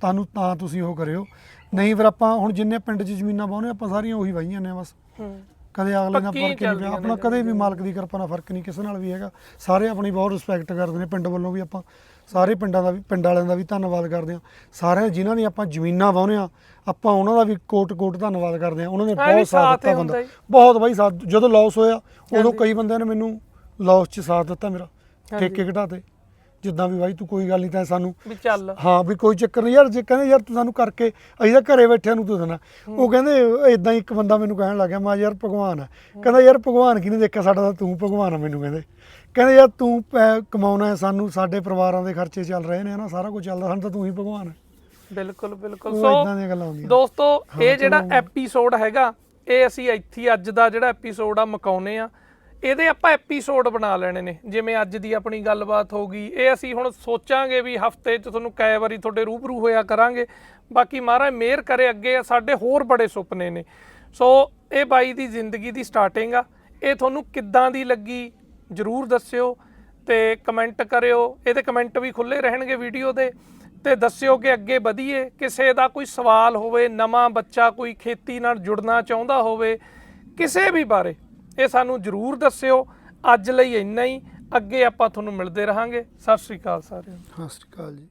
S1: ਤੁਹਾਨੂੰ ਤਾਂ ਤੁਸੀਂ ਉਹ ਕਰਿਓ। ਨਹੀਂ ਫਿਰ ਆਪਾਂ ਹੁਣ ਜਿੰਨੇ ਪਿੰਡ 'ਚ ਜ਼ਮੀਨਾਂ ਵਾਹੁਣੇ ਆਪਾਂ ਸਾਰੀਆਂ ਉਹੀ ਵਾਹੀਆਂ ਨੇ ਬਸ।
S2: ਹੂੰ।
S1: ਕਦੇ ਅਗਲੇ ਨਾਲ ਫ਼ਰਕ ਨਹੀਂ ਪਿਆ। ਆਪਣਾ
S2: ਨੇ
S1: ਕਦੇ ਵੀ ਮਾਲਕ ਦੀ ਕਿਰਪਾ ਨਾਲ ਫ਼ਰਕ ਨਹੀਂ ਕਿਸੇ ਨਾਲ ਵੀ ਹੈਗਾ। ਸਾਰੇ ਆਪਣੀ ਬਹੁਤ ਰਿਸਪੈਕਟ ਕਰਦੇ ਨੇ ਪਿੰਡ ਵੱਲੋਂ ਵੀ ਆਪਾਂ। ਸਾਰੇ ਪਿੰਡਾਂ ਦਾ ਵੀ ਪਿੰਡ ਵਾਲਿਆਂ ਦਾ ਵੀ ਧੰਨਵਾਦ ਕਰਦੇ ਹਾਂ। ਸਾਰਿਆਂ ਜਿਨ੍ਹਾਂ ਦੀ ਆਪਾਂ ਜ਼ਮੀਨਾਂ ਵਾਹੁੰਦੇ ਆ ਆਪਾਂ ਉਹਨਾਂ ਦਾ ਵੀ ਕੋਟ ਕੋਟ ਧੰਨਵਾਦ ਕਰਦੇ ਹਾਂ। ਉਹਨਾਂ ਨੇ ਬਹੁਤ ਸਾਥ ਦਿੱਤਾ ਬੰਦਾ। ਬਹੁਤ ਬਾਈ ਸਾਥ। ਜਦੋਂ ਲਾਸ ਹੋਇਆ ਉਦੋਂ। ਕਈ ਬੰਦਿਆਂ ਨੇ ਮੈਨੂੰ ਲਾਸ 'ਚ ਸਾਥ ਦਿੱਤਾ ਮੇਰਾ। ਠੇਕੇ ਘਟਾਤੇ ਜਿੱਦਾਂ ਵੀ ਬਾਈ ਤੂੰ ਕੋਈ ਗੱਲ ਨਹੀਂ ਤਾਂ ਸਾਨੂੰ
S2: ਵੀ ਚੱਲ।
S1: ਹਾਂ ਵੀ ਕੋਈ ਚੱਕਰ ਨਹੀਂ ਯਾਰ ਜੇ ਕਹਿੰਦੇ ਯਾਰ ਤੂੰ ਸਾਨੂੰ ਕਰਕੇ ਅਸੀਂ ਤਾਂ ਘਰੇ ਬੈਠਿਆਂ ਨੂੰ ਤੂੰ ਦੇਣਾ। ਉਹ ਕਹਿੰਦੇ ਇਦਾਂ ਇੱਕ ਬੰਦਾ ਮੈਨੂੰ ਕਹਿਣ ਲੱਗਾ ਮੈਂ ਯਾਰ ਭਗਵਾਨ ਹੈ ਕਹਿੰਦਾ ਯਾਰ ਭਗਵਾਨ ਕੀ ਨੇ ਦੇਖਿਆ ਸਾਡਾ ਤਾਂ ਤੂੰ ਭਗਵਾਨ ਆ ਮੈਨੂੰ ਕਹਿੰਦੇ। ਕਹਿੰਦੇ ਯਾਰ ਤੂੰ ਕਮਾਉਣਾ ਹੈ ਸਾਨੂੰ ਸਾਡੇ ਪਰਿਵਾਰਾਂ ਦੇ ਖਰਚੇ ਚੱਲ ਰਹੇ ਨੇ ਹਨਾ ਸਾਰਾ ਕੁਝ ਚੱਲਦਾ ਸਾਨੂੰ ਤਾਂ ਤੂੰ ਹੀ ਭਗਵਾਨ ਹੈ
S2: ਬਿਲਕੁਲ ਬਿਲਕੁਲ। ਸੋ
S1: ਇਦਾਂ ਦੀਆਂ ਗੱਲਾਂ ਹੁੰਦੀਆਂ।
S2: ਦੋਸਤੋ ਇਹ ਜਿਹੜਾ। ਐਪੀਸੋਡ ਹੈਗਾ ਇਹ ਅਸੀਂ ਇੱਥੇ ਅੱਜ ਦਾ ਜਿਹੜਾ ਐਪੀਸੋਡ ਆ ਮਕਾਉਨੇ ਆ। ਇਹਦੇ ਆਪਾਂ ਐਪੀਸੋਡ ਬਣਾ ਲੈਣੇ ਨੇ। ਜਿਵੇਂ ਅੱਜ ਦੀ ਆਪਣੀ ਗੱਲਬਾਤ ਹੋ ਗਈ, ਇਹ ਅਸੀਂ ਹੁਣ ਸੋਚਾਂਗੇ ਵੀ ਹਫ਼ਤੇ 'ਚ ਤੁਹਾਨੂੰ ਕਈ ਵਾਰੀ ਤੁਹਾਡੇ ਰੂਬਰੂ ਹੋਇਆ ਕਰਾਂਗੇ। ਬਾਕੀ ਮਹਾਰਾਜ ਮਿਹਰ ਕਰੇ, ਅੱਗੇ ਸਾਡੇ ਹੋਰ ਬੜੇ ਸੁਪਨੇ ਨੇ। ਸੋ ਇਹ ਬਾਈ ਦੀ ਜ਼ਿੰਦਗੀ ਦੀ ਸਟਾਰਟਿੰਗ ਆ। ਇਹ ਤੁਹਾਨੂੰ ਕਿੱਦਾਂ ਦੀ ਲੱਗੀ ਜਰੂਰ ਦੱਸਿਓ ਤੇ ਕਮੈਂਟ ਕਰਿਓ। ਇਹਦੇ ਕਮੈਂਟ ਵੀ ਖੁੱਲੇ ਰਹਿਣਗੇ ਵੀਡੀਓ ਦੇ। ਤੇ ਦੱਸਿਓ ਕਿ ਅੱਗੇ ਵਧੀਏ। ਕਿਸੇ ਦਾ ਕੋਈ ਸਵਾਲ ਹੋਵੇ, ਨਵਾਂ ਬੱਚਾ ਕੋਈ ਖੇਤੀ ਨਾਲ ਜੁੜਨਾ ਚਾਹੁੰਦਾ ਹੋਵੇ, ਕਿਸੇ ਵੀ ਬਾਰੇ। ਇਹ ਸਾਨੂੰ ਜਰੂਰ ਦੱਸਿਓ। ਅੱਜ ਲਈ ਇੰਨਾ ਹੀ। ਅੱਗੇ ਆਪਾਂ ਤੁਹਾਨੂੰ ਮਿਲਦੇ ਰਹਾਂਗੇ। ਸਤਿ ਸ਼੍ਰੀ ਅਕਾਲ ਸਾਰਿਆਂ ਨੂੰ।
S1: ਸਤਿ ਸ਼੍ਰੀ ਅਕਾਲ ਜੀ।